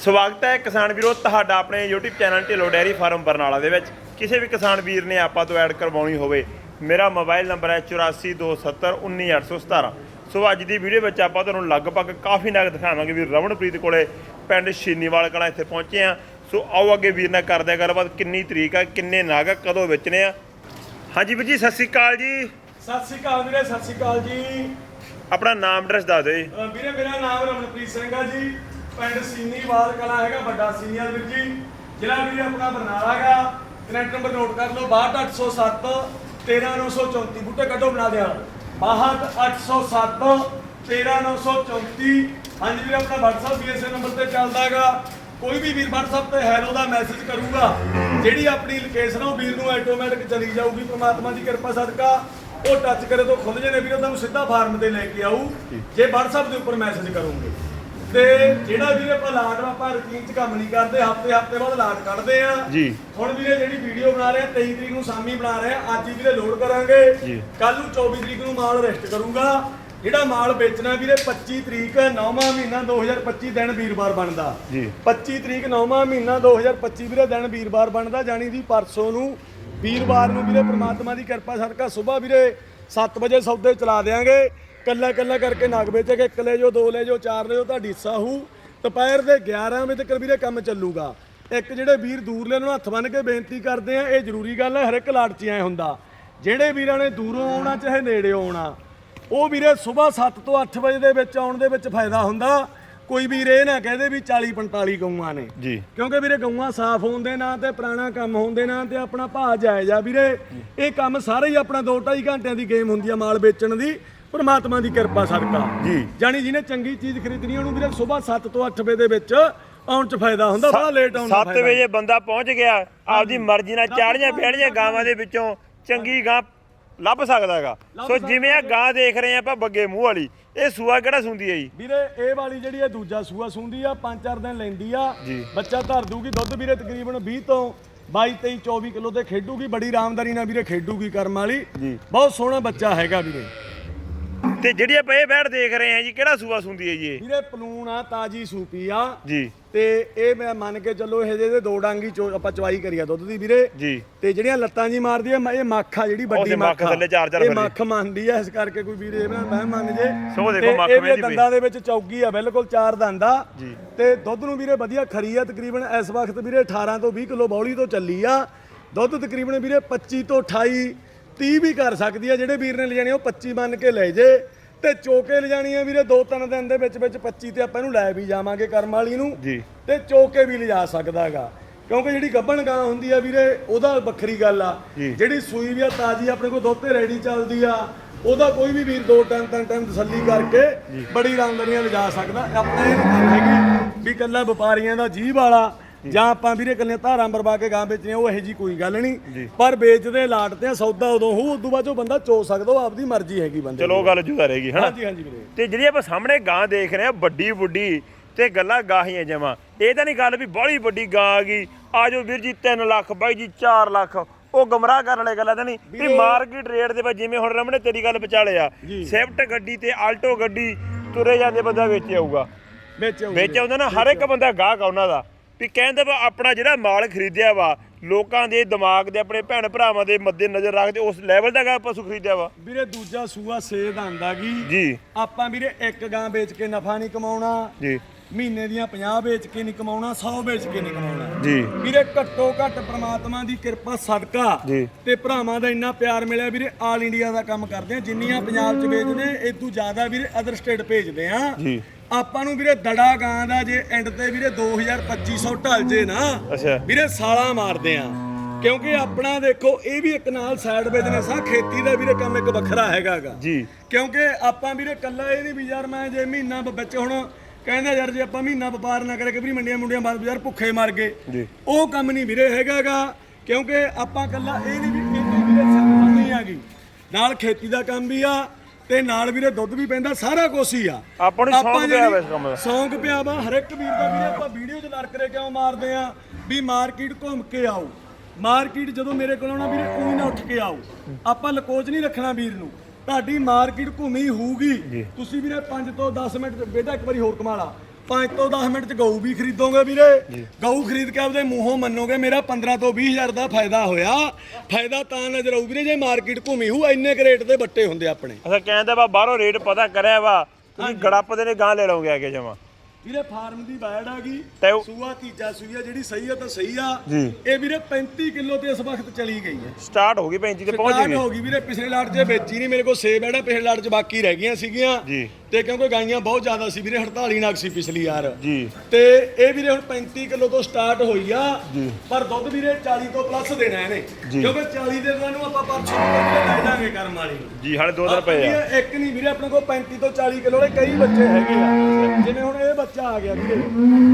ਸਵਾਗਤ ਹੈ ਕਿਸਾਨ ਵੀਰੋ ਤੁਹਾਡਾ ਆਪਣੇ YouTube channel Dhillon dairy farm Barnala ਦੇ ਵਿੱਚ। ਕਿਸੇ ਵੀ ਕਿਸਾਨ ਵੀਰ ਨੇ ਆਪਾਂ ਤੋਂ ਐਡ ਕਰਵਾਉਣੀ ਹੋਵੇ ਮੇਰਾ ਮੋਬਾਈਲ ਨੰਬਰ ਹੈ 8427191817 ਸੋ ਅੱਜ ਦੀ ਵੀਡੀਓ ਵਿੱਚ ਆਪਾਂ ਤੁਹਾਨੂੰ ਲਗਭਗ ਕਾਫੀ ਨਗ ਦਿਖਾਵਾਂਗੇ ਵੀ ਰਵਣਪ੍ਰੀਤ ਕੋਲੇ ਪਿੰਡ ਸ਼ੀਨੀਵਾਲ ਕਲਾਂ ਇੱਥੇ ਪਹੁੰਚੇ ਆ ਸੋ ਆਓ ਅੱਗੇ ਵੀਰ ਨਾਲ ਕਰਦੇ ਆ ਗੱਲਬਾਤ ਕਿੰਨੀ ਤਰੀਕ ਆ ਕਿੰਨੇ ਨਾਗ ਆ ਕਦੋਂ ਵੇਚਣੇ ਆ। ਹਾਂਜੀ ਵੀਰ ਜੀ ਸਤਿ ਸ਼੍ਰੀ ਅਕਾਲ ਜੀ। ਸਤਿ ਸ਼੍ਰੀ ਅਕਾਲ ਵੀਰੇ ਸਤਿ ਸ਼੍ਰੀ ਅਕਾਲ ਜੀ। ਆਪਣਾ ਨਾਮ ਐਡਰੈਸ ਦੱਸ ਦਿਓ ਜੀ। ਵੀਰੇ ਮੇਰਾ ਨਾਮ ਰਮਨਪ੍ਰੀਤ ਸਿੰਘ ਆ ਜੀ। ਪਿੰਡ ਸੀਨੀਵਾਲ ਕਲਾ ਹੈਗਾ ਵੱਡਾ ਸੀਨੀਅਰ ਵੀਰ ਜੀ। ਜ਼ਿਲ੍ਹਾ ਵੀਰੇ ਆਪਣਾ ਬਰਨਾਲਾ ਹੈਗਾ। ਕਨੈਕਟ ਨੰਬਰ ਨੋਟ ਕਰ ਲਓ 62807 13934 ਬੁੱਟੇ ਕੱਢੋ ਬਣਾ ਦਿਆਂ। 62807 13934 ਹਾਂਜੀ ਵੀਰੇ ਆਪਣਾ WhatsApp BSN ਨੰਬਰ ਤੇ ਚੱਲਦਾ ਹੈਗਾ। ਕੋਈ ਵੀ ਵੀਰ WhatsApp ਤੇ ਹੈਲੋ ਦਾ ਮੈਸੇਜ ਕਰੂਗਾ ਜਿਹੜੀ ਆਪਣੀ ਲੋਕੇਸ਼ਨ ਉਹ ਵੀਰ ਨੂੰ ਆਟੋਮੈਟਿਕ ਚਲੀ ਜਾਊਗੀ। ਪ੍ਰਮਾਤਮਾ ਦੀ ਕਿਰਪਾ ਸਦਕਾ। ਉਹ ਟੱਚ ਕਰੇ ਤੋਂ ਖੁੱਲ ਜਣੇ ਵੀਰ ਤੁਹਾਨੂੰ ਸਿੱਧਾ ਫਾਰਮ ਤੇ ਲੈ ਕੇ ਆਊ। ਜੇ WhatsApp ਦੇ ਉੱਪਰ ਮੈਸੇਜ ਕਰੋਗੇ। ਤੇ ਜਿਹੜਾ ਵੀਰੇ ਆਪਾਂ ਲਾਟ ਆਪਾਂ ਰੁਟੀਨ ਚ ਕੰਮ ਨਹੀਂ ਕਰਦੇ ਹਫ਼ਤੇ ਹਫ਼ਤੇ ਬਾਅਦ ਲਾਟ ਕੱਢਦੇ ਆ। ਜੀ। ਹੁਣ ਵੀਰੇ ਜਿਹੜੀ ਵੀਡੀਓ ਬਣਾ ਰਹੇ ਆ 23 ਤਰੀਕ ਨੂੰ ਸ਼ਾਮੀ ਬਣਾ ਰਹੇ ਆ ਅੱਜ ਹੀ ਵੀਰੇ ਲੋਡ ਕਰਾਂਗੇ। ਕੱਲ ਨੂੰ 24 ਤਰੀਕ ਨੂੰ ਮਾਲ ਰੈਸਟ ਕਰੂੰਗਾ। ਜਿਹੜਾ ਮਾਲ ਵੇਚਣਾ ਵੀਰੇ 25 ਤਰੀਕ 9ਵਾਂ ਮਹੀਨਾ 2025 ਦਿਨ ਵੀਰਵਾਰ ਬਣਦਾ। ਜੀ। 25 ਤਰੀਕ 9ਵਾਂ ਮਹੀਨਾ 2025 ਵੀਰੇ ਦਿਨ ਵੀਰਵਾਰ ਬਣਦਾ ਜਾਣੀ ਦੀ ਪਰਸੋਂ ਨੂੰ ਵੀਰਵਾਰ ਨੂੰ ਵੀਰੇ ਪ੍ਰਮਾਤਮਾ ਦੀ ਕਿਰਪਾ ਸਦਕਾ ਸਵੇਰ ਵੀਰੇ 7 ਵਜੇ ਸੌਦੇ ਚਲਾ ਦੇਾਂਗੇ ਕੱਲਾ ਕੱਲਾ ਕਰਕੇ ਨਗ ਵੇਚ ਕੇ ਇੱਕ ਲੈ ਜਾਓ ਦੋ ਲੈ ਜਾਓ ਚਾਰ ਲੈ ਜਾਓ ਤੁਹਾਡੀ ਹਿੱਸਾ ਹੋਊ। ਦੁਪਹਿਰ ਦੇ 11 ਵਜੇ ਤੱਕ ਵੀਰੇ ਕੰਮ ਚੱਲੂਗਾ। ਇੱਕ ਜਿਹੜੇ ਵੀਰ ਦੂਰ ਲੈ ਨੂੰ ਹੱਥ ਬੰਨ ਕੇ ਬੇਨਤੀ ਕਰਦੇ ਆ ਇਹ ਜ਼ਰੂਰੀ ਗੱਲ ਹੈ ਹਰ ਇੱਕ ਲਾਟ 'ਚ ਐ ਹੁੰਦਾ। ਜਿਹੜੇ ਵੀਰਾਂ ਨੇ ਦੂਰੋਂ ਆਉਣਾ ਚਾਹੇ ਨੇੜੇ ਆਉਣਾ ਉਹ ਵੀਰੇ ਸਵੇਰ 7 ਤੋਂ 8 ਵਜੇ ਦੇ ਵਿੱਚ ਆਉਣ ਦੇ ਵਿੱਚ ਫਾਇਦਾ ਹੁੰਦਾ। ਕੋਈ ਵੀਰ ਇਹ ਨਾ ਕਹਦੇ ਵੀ 40 45 ਗਊਆਂ ਨੇ। ਜੀ। ਕਿਉਂਕਿ ਵੀਰੇ ਗਊਆਂ ਸਾਫ਼ ਹੋਣ ਦੇ ਨਾਂ ਤੇ ਪੁਰਾਣਾ ਕੰਮ ਹੋਣ ਦੇ ਨਾਂ ਤੇ ਆਪਣਾ ਭਾਅ ਜਾਇਜ਼ ਆ ਵੀਰੇ। ਇਹ ਕੰਮ ਸਾਰੇ ਹੀ ਆਪਣਾ 2.5 ਘੰਟਿਆਂ ਦੀ ਗੇਮ ਹੁੰਦੀ ਆ ਮਾਲ ਵੇਚਣ ਦੀ। ਪਰਮਾਤਮਾ ਦੀ ਕਿਰਪਾ ਸਦਕਾ। ਜੀ। ਜਾਣੀ ਜਿਹਨੇ ਚੰਗੀ ਚੀਜ਼ ਖਰੀਦਣੀ ਉਹਨੂੰ ਵੀਰੇ ਸਵੇਰ 7 ਤੋਂ 8 ਵਜੇ ਦੇ ਵਿੱਚ ਆਉਣ 'ਚ ਫਾਇਦਾ ਹੁੰਦਾ ਬੜਾ ਲੇਟ ਆਉਣ ਦਾ 7 ਵਜੇ ਬੰਦਾ ਪਹੁੰਚ ਗਿਆ ਆਪਦੀ ਮਰਜ਼ੀ ਨਾਲ ਚਾੜੀਆਂ ਬਹਿਣੀਆਂ ਗਾਵਾਂ ਦੇ ਵਿੱਚੋਂ ਚੰਗੀ ਗਾਂ ਲੱਭ ਸਕਦਾ ਹੈਗਾ ਸੋ ਜਿਵੇਂ ਆ ਗਾਂ ਦੇਖ ਰਹੇ ਆ ਆਪਾਂ ਬੱਗੇ ਮੂੰਹ ਵਾਲੀ ਇਹ ਸੂਆ ਕਿਹੜਾ ਸੁੰਦੀ ਹੈ ਜੀ? ਵੀਰੇ ਇਹ ਵਾਲੀ ਜਿਹੜੀ ਹੈ ਦੂਜਾ ਸੂਆ ਸੁੰਦੀ ਆ 5-4 ਦਿਨ ਲੈਂਦੀ ਆ। ਬੱਚਾ ਧਰ ਦੂਗੀ ਦੁੱਧ ਵੀਰੇ ਤਕਰੀਬਨ 20 ਤੋਂ 22 23 24 ਕਿਲੋ ਤੇ ਖੇਡੂਗੀ ਬੜੀ ਆਰਾਮਦਾਰੀ ਨਾਲ ਵੀਰੇ ਖੇਡੂਗੀ ਕਰਮ ਵਾਲੀ। ਬਹੁਤ ਸੋਹਣਾ ਬੱਚਾ ਹੈਗਾ ਵੀਰੇ। ਤੇ ਜਿਹੜੀ ਆਪਾਂ ਇਹ ਬੈੜ ਦੇਖ ਰਹੇ ਆ ਜੀ ਕਿਹੜਾ ਸੂਆ ਸੁੰਦੀ ਹੈ ਜੀ ਇਹ ਵੀਰੇ ਪਲੂਣ ਆ ਤਾਜੀ ਸੂਪੀ ਆ ਜੀ ਤੇ ਇਹ ਮੈਂ ਮੰਨ ਕੇ ਚੱਲੋ ਇਹ ਜਿਹਦੇ ਦੋ ਡਾਂਗੀ ਚੋ ਆਪਾਂ ਚਵਾਈ ਕਰੀਆ ਦੁੱਧ ਦੀ ਵੀਰੇ ਜੀ ਤੇ ਜਿਹੜੀਆਂ ਲੱਤਾਂ ਜੀ ਮਾਰਦੀ ਆ ਮ- ਇਹ ਮੱਖ ਆ ਜਿਹੜੀ ਵੱਡੀ ਮੱਖ ਮੱਖ ਆ। ਥੱਲੇ ਚਾਰ ਚਾਰ ਇਹ ਫਿਰਦੀ। ਮੱਖ ਮੰਨਦੀ ਆ ਇਸ ਕਰਕੇ ਕੋਈ ਵੀਰੇ ਮੈਂ ਮੈਂ ਮੰਨ ਜੇ ਸੋ ਦੇਖੋ ਤੇ ਮੱਖ ਇਹ ਵੀ। ਦੰਦਾਂ ਦੇ ਵਿੱਚ ਚੌਗੀ ਆ ਬਿਲਕੁਲ ਚਾਰ ਦੰਦਾ ਜੀ। ਤੇ ਦੁੱਧ ਨੂੰ ਵੀਰੇ ਵਧੀਆ ਖਰੀ ਆ ਤਕਰੀਬਨ ਇਸ ਵਕਤ ਵੀਰੇ 18 ਤੋਂ 20 ਕਿਲੋ ਬੌਲੀ ਤੋਂ ਚੱਲੀ ਆ ਦੁੱਧ ਤਕਰੀਬਨ ਵੀਰੇ 25 ਤੋਂ 28 30 ਵੀ ਕਰ ਸਕਦੀ ਆ ਜਿਹੜੇ ਵੀਰ ਨੇ ਲਿਜਾਣੀ ਉਹ 25 ਮੰਨ ਕੇ ਲੈ ਜੇ। ਤੇ ਚੋਕੇ ਲਿਜਾਣੀ ਆ ਵੀਰੇ ਦੋ ਤਿੰਨ ਦਿਨ ਦੇ ਵਿੱਚ ਵਿੱਚ 25 ਤੇ ਆਪਾਂ ਇਹਨੂੰ ਲੈ ਵੀ ਜਾਵਾਂਗੇ ਕਰਮ ਵਾਲੀ ਨੂੰ। ਜੀ। ਤੇ ਚੋਕੇ ਵੀ ਲਿਜਾ ਸਕਦਾ ਹੈਗਾ। ਕਿਉਂਕਿ ਜਿਹੜੀ ਗੱਭਣ ਗਾਂ ਹੁੰਦੀ ਆ ਵੀਰੇ ਉਹਦਾ ਵੱਖਰੀ ਗੱਲ ਆ। ਜਿਹੜੀ ਸੂਈ ਵੀ ਆ ਤਾਜੀ ਆਪਣੇ ਕੋਲ ਦੁੱਧ ਤੇ ਰੈਡੀ ਚੱਲਦੀ ਆ ਉਹਦਾ ਕੋਈ ਵੀ ਵੀਰ ਦੋ ਟਾਈਮ ਤਿੰਨ ਟਾਈਮ ਤਸੱਲੀ ਕਰਕੇ ਬੜੀ ਆਮਦਨੀਆਂ ਲਿਜਾ ਸਕਦਾ। ਆਪਣੇ ਹੈਗੀ ਵੀ ਕੱਲਾ ਵਪਾਰੀਆਂ ਦਾ ਜੀਭ ਵਾਲਾ ਜਾਂ। ਆਪਾਂ ਵੀਰੇ ਕੱਲੇ ਧਾਰਾਂ ਬਰਬਾ ਕੇ ਗਾਂ ਵੇਚਣੇ ਉਹ ਇਹੋ ਜੀ ਕੋਈ ਗੱਲ ਨਹੀਂ। ਪਰ ਵੇਚਦੇ ਲਾਟ ਤੇ ਆ, ਸੌਦਾ ਉਦੋਂ ਹੋਊ ਉਦੋਂ ਬਾਅਦ ਚੋਂ ਬੰਦਾ ਚੋ ਸਕਦਾ ਉਹ ਆਪਦੀ ਮਰਜ਼ੀ ਹੈਗੀ ਬੰਦੇ ਚਲੋ ਉਹ ਗੱਲ ਜੁਦਾ ਰਹੇਗੀ ਹਨਾ? ਹਾਂਜੀ ਹਾਂਜੀ ਵੀਰੇ। ਤੇ ਜਿਹੜੀ ਆਪਾਂ ਸਾਹਮਣੇ ਗਾਂ ਦੇਖ ਰਹੇ ਆ ਵੱਡੀ ਵੱਡੀ ਤੇ ਗੱਲਾਂ ਗਾਹੀਆਂ ਜਮਾ ਇਹ ਤਾਂ ਨਹੀਂ ਗੱਲ ਵੀ ਬੜੀ ਵੱਡੀ ਗਾਂ ਆ ਗਈ ਆਜੋ ਵੀਰ ਜੀ 3 ਲੱਖ ਬਾਈ ਜੀ 4 ਲੱਖ ਉਹ ਗਮਰਾਹ ਕਰਨ ਵਾਲੇ ਗੱਲਾਂ ਤਾਂ ਨਹੀਂ। ਵੀ ਮਾਰਕੀਟ ਰੇਟ ਦੇ ਵਿੱਚ ਜਿਵੇਂ ਹੁਣ ਰਮਣੇ ਤੇਰੀ ਗੱਲ ਵਿਚਾਲੇ ਆ ਗੱਡੀ ਤੇ ਆਲਟੋ ਗੱਡੀ ਤੁਰੇ ਜਾਂਦੇ ਬੰਦਾ ਵੇਚੇ ਆਊਗਾ ਵੇਚੇ ਵਿੱਚ ਆਉਂਦਾ ਨਾ ਹਰ ਇੱਕ ਬੰਦਾ ਗਾਹਕ ਆ ਉਹਨਾਂ ਦਾ। ਵੀ ਕਹਿੰਦੇ ਵਾ ਆਪਣਾ ਜਿਹੜਾ ਮਾਲ ਖਰੀਦਿਆ ਵਾ ਲੋਕਾਂ ਦੇ ਦਿਮਾਗ ਦੇ ਆਪਣੇ ਭੈਣ ਭਰਾਵਾਂ ਦੇ ਮੱਦੇ ਨਜ਼ਰ ਰੱਖਦੇ ਉਸ ਲੈਵਲ ਦਾ ਗਾ ਪਸ਼ੂ ਖਰੀਦਿਆ ਵਾ। ਵੀਰੇ ਦੂਜਾ ਸੂਆ ਸੇਧ ਆਂਦਾ ਗੀ। ਜੀ। ਆਪਾਂ ਵੀਰੇ ਇੱਕ ਗਾਂ ਵੇਚ ਕੇ ਨਫਾ ਨਹੀਂ ਕਮਾਉਣਾ। ਜੀ। ਮਹੀਨੇ ਦੀਆਂ 50 ਵੇਚ ਕੇ ਨਹੀਂ ਕਮਾਉਣਾ 100 ਵੇਚ ਕੇ ਨਹੀਂ ਕਮਾਉਣਾ। ਜੀ। ਵੀਰੇ ਘੱਟੋ ਘੱਟ ਪ੍ਰਮਾਤਮਾ ਦੀ ਕਿਰਪਾ ਸਦਕਾ। ਜੀ। ਤੇ ਭਰਾਵਾਂ ਦਾ ਇੰਨਾ ਪਿਆਰ ਮਿਲਿਆ ਵੀਰੇ ਆਲ ਇੰਡੀਆ ਦਾ ਕੰਮ ਕਰਦੇ ਆ। ਜਿੰਨੀਆਂ ਪੰਜਾਬ 'ਚ ਵੇਚਦੇ ਇਦੋਂ ਜ਼ਿਆਦਾ ਵੀਰੇ ਅਦਰ ਸਟੇਟ ਭੇਜਦੇ ਆ। ਜੀ। ਆਪਾਂ ਨੂੰ ਵੀਰੇ ਦੜਾ ਗਾਂ ਦਾ ਜੇ ਐਂਡ ਤੇ ਵੀਰੇ 2250 ਢਲ ਜੇ ਨਾ ਅੱਛਾ। ਵੀਰੇ ਸਾਲਾ ਮਾਰਦੇ ਆ। ਕਿਉਂਕਿ ਆਪਣਾ ਦੇਖੋ ਇਹ ਵੀ ਇੱਕ ਨਾਲ ਸਾਈਡ ਬਿਜ਼ਨਸ ਆ ਖੇਤੀ ਦਾ ਵੀਰੇ ਕੰਮ ਇੱਕ ਵੱਖਰਾ ਹੈਗਾਗਾ ਜੀ। ਕਿਉਂਕਿ ਆਪਾਂ ਵੀਰੇ ਕੱਲਾ ਇਹ ਨਹੀਂ ਵੀ ਯਾਰ ਮੈਂ ਜੇ ਮਹੀਨਾ ਵਿੱਚ ਹੁਣ ਕਹਿੰਦਾ ਯਾਰ ਜੇ ਆਪਾਂ ਮਹੀਨਾ ਵਪਾਰ ਨਾ ਕਰੇ ਕਿ ਵੀ ਮੰਡੀਆਂ ਮੁੰਡੀਆਂ ਬੰਦ ਯਾਰ ਭੁੱਖੇ ਮਰ ਗਏ। ਜੀ। ਉਹ ਕੰਮ ਨਹੀਂ ਵੀਰੇ ਹੈਗਾਗਾ ਕਿਉਂਕਿ ਆਪਾਂ ਕੱਲਾ ਇਹ ਨਹੀਂ ਵੀ ਵੀਰੇ ਸੰਗਤ ਨਹੀਂ ਆਗੀ ਨਾਲ ਖੇਤੀ ਦਾ ਕੰਮ ਵੀ ਆ ਤੇ ਨਾਲ ਵੀਰੇ ਦੁੱਧ ਵੀ ਪੈਂਦਾ ਸਾਰਾ ਕੁਛ ਹੀ ਆ। ਆਪਾਂ ਨੂੰ ਸ਼ੌਂਕ ਪਿਆ ਵਾ ਇਸ ਕੰਮ ਦਾ। ਸ਼ੌਂਕ ਪਿਆ ਵਾ ਹਰ ਇੱਕ ਵੀਰ ਦਾ ਵੀਰੇ ਆਪਾਂ ਵੀਡੀਓ 'ਚ ਲੜਕਰੇ ਕਿਉਂ ਮਾਰਦੇ ਆ? ਵੀ ਮਾਰਕੀਟ ਘੁੰਮ ਕੇ ਆਓ। ਮਾਰਕੀਟ ਜਦੋਂ ਮੇਰੇ ਕੋਲ ਆਉਣਾ ਵੀਰੇ ਉਹੀ ਨਾ ਉੱਠ ਕੇ ਆਓ। ਆਪਾਂ ਲਕੋਚ ਨਹੀਂ ਰੱਖਣਾ ਵੀਰ ਨੂੰ। ਤੁਹਾਡੀ ਮਾਰਕੀਟ ਘੁੰਮੀ ਹੋਊਗੀ। ਤੁਸੀਂ ਵੀਰੇ 5 ਤੋਂ 10 ਮਿੰਟ ਬੇਟਾ ਇੱਕ ਵਾਰੀ ਹੋਰ ਕਮਾ ਲਾ। 5 ਤੋਂ 10 ਮਿੰਟ ਚ ਗਊ ਵੀ ਖਰੀਦੋਗੇ ਵੀਰੇ। ਗਊ ਖਰੀਦ ਕੇ ਆਪਦੇ ਮੂੰਹੋਂ ਮੰਨੋਗੇ ਮੇਰਾ 15 ਤੋਂ 20 ਹਜ਼ਾਰ ਦਾ ਫਾਇਦਾ ਹੋਇਆ। ਫਾਇਦਾ ਤਾਂ ਨਜ਼ਰ ਆਊ ਵੀਰੇ ਜੇ ਮਾਰਕੀਟ ਘੁੰਮੀ ਹੂ ਇੰਨੇ ਕੁ ਰੇਟ ਦੇ ਬੱਟੇ ਹੁੰਦੇ ਆਪਣੇ। ਅੱਛਾ ਕਹਿੰਦਾ ਵਾ ਬਾਹਰੋਂ ਰੇਟ ਪਤਾ ਕਰਿਆ ਵਾ ਤੁਸੀਂ ਗੜੱਪ ਦੇ ਨੇ ਗਾਂ ਲੈ ਲਓਗੇ ਆ ਕੇ ਜਮਾ। ਵੀਰੇ ਫਾਰਮ ਦੀ ਬੈੜ ਆ ਗਈ ਸੂਆ ਤੀਜਾ ਸੂਆ ਜਿਹੜੀ ਸਹੀ ਆ ਤਾਂ ਸਹੀ ਆ। ਜੀ। ਇਹ ਵੀਰੇ 35 ਕਿਲੋ ਤੇ ਇਸ ਵਕਤ ਚਲੀ ਗਈ ਹੈ। ਸਟਾਰਟ ਹੋ ਗਈ 35 ਤੇ ਪਹੁੰਚ ਸਟਾਰਟ ਗਈ। ਹੋ ਗਈ ਵੀਰੇ ਪਿਛਲੇ ਲਾਟ 'ਚ ਵੇਚੀ ਨਹੀਂ ਮੇਰੇ ਕੋਲ ਸੇ ਬੈੜਾ ਪਿਛਲੇ ਲਾਟ 'ਚ ਬਾਕੀ ਰਹਿ ਗਈਆਂ ਸੀਗੀਆਂ। ਜੀ। ਤੇ ਕਿਉਂਕਿ ਗਾਈਆਂ ਬਹੁਤ ਜ਼ਿਆਦਾ ਸੀ ਵੀਰੇ 48 ਨਗ ਸੀ ਪਿਛਲੀ ਯਾਰ ਜੀ। ਤੇ ਇਹ ਵੀਰੇ ਹੁਣ 35 ਕਿਲੋ ਤੋਂ ਸਟਾਰਟ ਹੋਈ ਆ ਪਰ ਦੁੱਧ ਵੀਰੇ 40 ਤੋਂ ਪਲੱਸ ਦੇਣਾ ਇਹਨੇ। ਕਿਉਂਕਿ 40 ਦੇ ਦਿਨਾਂ ਨੂੰ ਆਪਾਂ ਪਰਸੋਂ ਵੀਰੇ ਲੈ ਜਾਾਂਗੇ ਕਰਮ ਵਾਲੀ ਜੀ ਹਾਲੇ ਦੋ ਦਿਨ ਪਏ ਆ। ਇੱਕ ਨਹੀਂ ਵੀਰੇ ਆਪਣੇ ਕੋਲ 35 ਤੋਂ 40 ਕਿਲੋ ਦੇ ਕਈ ਬੱਚੇ ਹੈਗੇ ਆ। ਜਿਵੇਂ ਹੁਣ ਇਹ ਬੱਚਾ ਆ ਗਿਆ ਵੀਰੇ।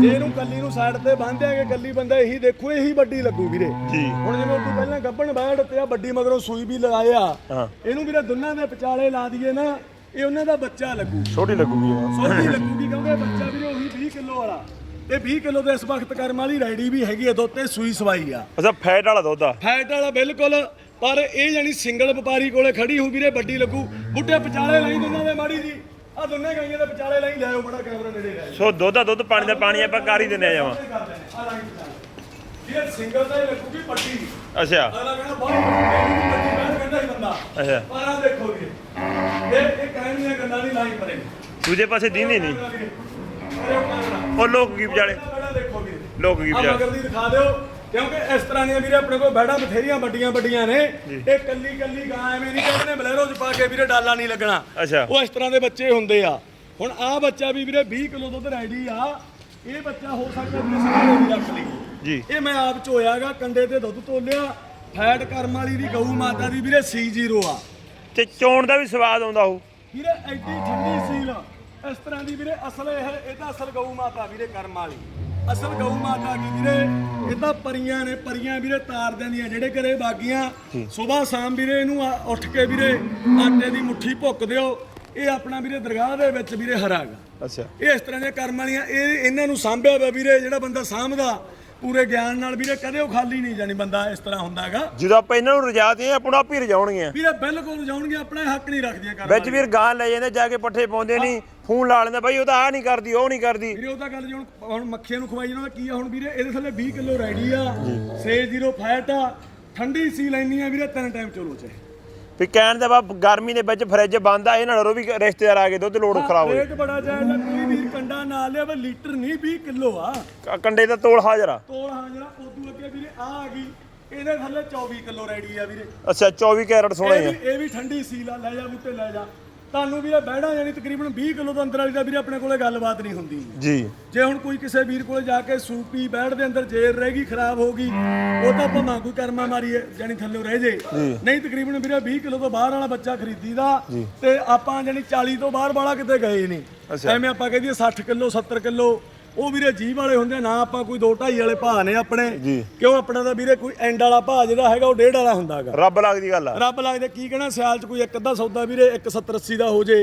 ਜੇ ਇਹਨੂੰ ਕੱਲੀ ਨੂੰ ਸਾਈਡ ਤੇ ਦਿਆਂਗੇ ਕੱਲੀ ਬੰਦਾ ਇਹੀ ਦੇਖੋ ਇਹੀ ਵੱਡੀ ਲੱਗੂ ਵੀਰੇ। ਜੀ। ਹੁਣ ਜਿਵੇਂ ਉਦੋਂ ਪਹਿਲਾਂ ਗੱਬਣ ਬੈੜ ਤੇ ਆ ਵੱਡੀ ਮਗਰੋਂ ਸੂਈ ਵੀ ਲਗਾਇਆ। ਹਾਂ। ਇਹਨੂੰ ਵੀਰੇ ਦੋਨਾਂ ਦੇ ਵਿਚਾਲੇ ਲਾ ਦਈਏ ਨਾ ਇਹ ਉਹਨਾਂ ਦਾ ਬੱਚਾ ਲੱਗੂ। ਛੋਟੀ ਲੱਗੂਗੀ ਇਹ। ਸੋਹਣੀ ਲੱਗੂਗੀ ਕਿਉਂਕਿ ਇਹ ਬੱਚਾ ਵੀਰੇ ਉਹੀ 20 ਕਿਲੋ ਵਾਲਾ। ਇਹ 20 ਕਿਲੋ ਦੇ ਇਸ ਵਕਤ ਕਰਮ ਵਾਲੀ ਰੈਡੀ ਵੀ ਹੈਗੀ ਹੈ ਦੁੱਧ ਤੇ ਸੂਈ ਸਵਾਈ ਆ। ਅੱਛਾ ਫੈਟ ਵਾਲਾ ਦੁੱਧ ਆ। ਫੈਟ ਵਾਲਾ ਬਿਲਕੁਲ ਪਰ ਇਹ ਜਾਨੀ ਸਿੰਗਲ ਵਪਾਰੀ ਕੋਲੇ ਖੜੀ ਹੋ ਵੀਰੇ ਵੱਡੀ ਲੱਗੂ। ਬੁੱਢੇ ਵਿਚਾਲੇ ਲਾਈ ਦੋਨਾਂ ਦੇ ਮਾੜੀ ਜੀ। ਆ ਦੋਨੇ ਗਾਈਆਂ ਦੇ ਵਿਚਾਲੇ ਲਾਈ ਲਿਆਓ ਬੜਾ ਕੈਮਰਾ ਨੇੜੇ ਲੈ ਸੋ ਦੁੱਧ ਦਾ ਦੁੱਧ ਪਾਣੀ ਦਾ ਪਾਣੀ ਆਪਾਂ ਕਰ ਹੀ ਦਿੰਦੇ ਆ ਜਮਾ। ਇਹ ਸਿੰਗਲ ਦਾ ਹੀ ਲੱਗੂਗੀ ਪੱਟੀ। ਅੱਛਾ। ਅਗਲਾ ਕਹਿੰਦਾ ਬਹੁਤ ਵੱਡੀ ਵੱਡੀ ਬੈਠ ਕਹਿੰਦਾ ਹੀ ਬੰਦਾ। ਅੱਛਾ। ਪਰ ਆ ਦੇਖੋ ਵੀਰੇ ਇਹ ਇਹ ਕਹਿਣ ਦੀਆਂ ਗੱਲਾਂ ਨਹੀਂ ਲਾਈ ਪਰੇ ਦੂਜੇ ਪਾਸੇ ਦੀਂਦੀ ਨਹੀਂ। ਅਰੇ ਉਹ ਲੋਕ ਦੇਖੋ ਵੀਰੇ ਲੋਕ ਕੀ ਆ ਵਿਚਾਲੇ। ਮਗਰ ਦੀ ਦਿਖਾ ਦਿਓ ਕਿਉਂਕਿ ਇਸ ਤਰ੍ਹਾਂ ਦੀਆਂ ਵੀਰੇ ਆਪਣੇ ਕੋਲ ਬੈੜਾਂ ਬਥੇਰੀਆਂ ਵੱਡੀਆਂ ਵੱਡੀਆਂ ਨੇ। ਇਹ ਕੱਲੀ ਕੱਲੀ ਗਾਂ ਐਵੇਂ ਨਹੀਂ ਕਹਿੰਦੇ ਨੇ ਬਲੈਰੋ ਚ ਪਾ ਕੇ ਵੀਰੇ ਡਾਲਾ ਨਹੀਂ ਲੱਗਣਾ। ਅੱਛਾ। ਉਹ ਇਸ ਤਰ੍ਹਾਂ ਦੇ ਬੱਚੇ ਹੁੰਦੇ ਆ। ਹੁਣ ਆਹ ਬੱਚਾ ਵੀ ਵੀਰੇ 20 ਕਿਲੋ ਦੁੱਧ ਰੈਡੀ ਆ। ਇਹ ਬੱਚਾ ਹੋ ਸਕਦਾ ਵੀਰੇ ਸਾਰੇ ਵੀ ਰੱਖ ਲਈ। ਜੀ। ਇਹ ਮੈਂ ਆਪ ਚੋਇਆਗਾ ਕੰਡੇ ਤੇ ਦੁੱਧ ਤੋਲਿਆ ਫੈਟ ਕਰਮ ਵਾਲੀ ਦੀ ਗਊ ਮਾਤਾ ਦੀ ਵੀਰੇ C0 ਆ। ਤੇ ਚੋਣ ਦਾ ਵੀ ਸਵਾਦ ਆਉਂਦਾ ਹੋਊ। ਵੀਰੇ ਐਡੀ ਠੰਡੀ ਸੀਲ ਇਸ ਤਰ੍ਹਾਂ ਦੀ ਵੀਰੇ ਅਸਲ ਇਹ ਇਹ ਤਾਂ ਅਸਲ ਗਊ ਮਾਤਾ ਵੀਰੇ ਕਰਮ ਵਾਲੀ। ਅਸਲ ਗਊ ਮਾਤਾ ਕੀ ਵੀਰੇ ਇਹ ਤਾਂ ਪਰੀਆਂ ਨੇ ਪਰੀਆਂ ਵੀਰੇ ਤਾਰ ਦਿੰਦੀਆਂ ਜਿਹੜੇ ਘਰੇ ਬਾਗੀਆਂ। ਸਵੇਰ ਸ਼ਾਮ ਵੀਰੇ ਇਹਨੂੰ ਆ- ਉੱਠ ਕੇ ਵੀਰੇ ਆਟੇ ਦੀ ਮੁੱਠੀ ਭੁੱਕ ਦਿਓ। ਇਹ ਆਪਣਾ ਵੀਰੇ ਦਰਗਾਹ ਦੇ ਵਿੱਚ ਵੀਰੇ ਹਰਾਗਾ। ਅੱਛਾ। ਇਹ ਇਸ ਤਰ੍ਹਾਂ ਦੀਆਂ ਕਰਮ ਵਾਲੀਆਂ ਇਹ ਇਹਨਾਂ ਨੂੰ ਸਾਂਭਿਆ ਵਾ ਵੀਰੇ ਜਿਹੜਾ ਬੰਦਾ ਸਾਂਭਦਾ। ਪੂਰੇ ਗਿਆਨ ਨਾਲ ਵੀਰੇ ਕਦੇ ਉਹ ਖਾਲੀ ਨਹੀਂ ਜਾਣੀ ਬੰਦਾ ਇਸ ਤਰ੍ਹਾਂ ਹੁੰਦਾਗਾ ਜਦੋਂ ਆਪਾਂ ਇਹਨਾਂ ਨੂੰ ਰਜਾਤੇ ਆਪਣਾ ਆਪ ਹੀ ਰਜਾਉਣਗੀਆਂ। ਵੀਰੇ ਬਿਲਕੁਲ ਜਾਣਗੇ ਆਪਣਾ ਹੱਕ ਨਹੀਂ ਰੱਖਦੀਆਂ ਕਰਮ ਵਿੱਚ ਵੀਰ ਗਾਂ ਲੈ ਜਾਂਦੇ ਜਾ ਕੇ ਪੱਠੇ ਪਾਉਂਦੇ ਨਹੀਂ ਫੋਨ ਲਾ ਲੈਂਦੇ ਬਾਈ ਉਹ ਤਾਂ ਆ ਨਹੀਂ ਕਰਦੀ ਉਹ ਨਹੀਂ ਕਰਦੀ। ਵੀਰੇ ਉਹ ਤਾਂ ਗੱਲ ਜੀ ਹੁਣ ਹੁਣ ਮੱਖੀਆਂ ਨੂੰ ਖਵਾਈ ਜਾਣਾ ਕੀ ਆ ਹੁਣ ਵੀਰੇ ਇਹਦੇ ਥੱਲੇ 20 ਕਿਲੋ ਰੈਡੀ ਆ 60 ਫੈਟ ਆ ਠੰਡੀ ਸੀ ਲੈਣੀ ਆ ਵੀਰੇ ਤਿੰਨ ਟਾਈਮ ਚਲੋ ਚ। ਵੀ ਕਹਿਣ ਦਾ ਬਾ ਗਰਮੀ ਦੇ ਵਿੱਚ ਫਰਿੱਜ ਬੰਦ ਆ ਇਹ ਨਾਲ ਵੀ ਰਿਸ਼ਤੇਦਾਰ ਆ ਕੇ ਦੁੱਧ ਲੋੜ ਖਰਾਬ ਹੋਏ ਰੇਟ ਬੜਾ ਜਾਇਜ਼ ਆ ਕੋਈ ਵੀਰ ਕੰਡਾ ਨਾ ਲਿਆ ਵਾ ਲੀਟਰ ਨਹੀਂ 20 ਕਿਲੋ ਆ। ਕ- ਕੰਡੇ ਦਾ ਤੋਲ ਹਾਜ਼ਰ ਆ। ਤੋਲ ਹਾਂ ਜਿਹੜਾ ਉਦੋਂ ਅੱਗੇ ਵੀਰੇ ਆ ਆ ਗਈ ਇਹਦੇ ਥੱਲੇ 24 ਕਿਲੋ ਰੈਡੀ ਆ ਵੀਰੇ। ਅੱਛਾ 24 ਕੈਰਟ ਸੋਹਣੇ ਇਹ ਆ। ਵੀ ਇਹ ਵੀ ਠੰਡੀ ਸੀਲ ਆ ਲੈ ਜਾ ਬੂਟੇ ਲੈ ਜਾ। ਤੁਹਾਨੂੰ ਵੀਰੇ ਬਹਿਣਾ ਯਾਨੀ ਤਕਰੀਬਨ 20 ਕਿਲੋ ਤੋਂ ਅੰਦਰ ਵਾਲੀ ਦਾ ਵੀਰੇ ਆਪਣੇ ਕੋਲੇ ਗੱਲਬਾਤ ਨਹੀਂ ਹੁੰਦੀ। ਜੀ। ਜੇ ਹੁਣ ਕੋਈ ਕਿਸੇ ਵੀਰ ਕੋਲੇ ਜਾ ਕੇ ਸੂਪੀ ਬੈੜ ਦੇ ਅੰਦਰ ਜੇਰ ਰਹੇਗੀ ਖਰਾਬ ਹੋਗੀ ਉਹ ਤਾਂ ਭਾਵੇਂ ਕੋਈ ਕਰਮਾ ਮਾਰੀ ਹੈ, ਜਾਣੀ ਥੱਲੇ ਰਹਿ ਜੇ। ਨਹੀਂ ਤਕਰੀਬਨ ਵੀਰੇ 20 ਕਿਲੋ ਤੋਂ ਬਾਹਰ ਵਾਲਾ ਬੱਚਾ ਖਰੀਦੀਦਾ ਤੇ ਆਪਾਂ ਜਾਣੀ 40 ਤੋਂ ਬਾਹਰ ਵਾਲਾ ਕਿਤੇ ਗਏ ਨਹੀਂ। ਐਵੇਂ ਆਪਾਂ ਕਹਦੀਏ 60 ਕਿਲੋ 70 ਕਿਲੋ ਉਹ ਵੀਰੇ ਜੀਵ ਵਾਲੇ ਹੁੰਦੇ ਨਾ ਆਪਾਂ ਕੋਈ 2 2.5 ਵਾਲੇ ਭਾਅ ਨੇ ਆਪਣੇ। ਕਿਉਂ ਆਪਣਾ ਤਾਂ ਵੀਰੇ ਕੋਈ ਐਂਡ ਵਾਲਾ ਭਾਅ ਜਿਹੜਾ ਹੈਗਾ ਉਹ ਡੇਢ ਵਾਲਾ ਹੁੰਦਾਗਾ ਰੱਬ ਲੱਗਦੀ ਗੱਲ ਆ। ਰੱਬ ਲੱਗਦੇ ਕੀ ਕਹਿਣਾ ਸਿਆਲ ਚ ਕੋਈ ਇੱਕ ਅੱਧਾ ਸੌਦਾ ਵੀਰੇ 170 80 ਦਾ ਹੋ ਜੇ।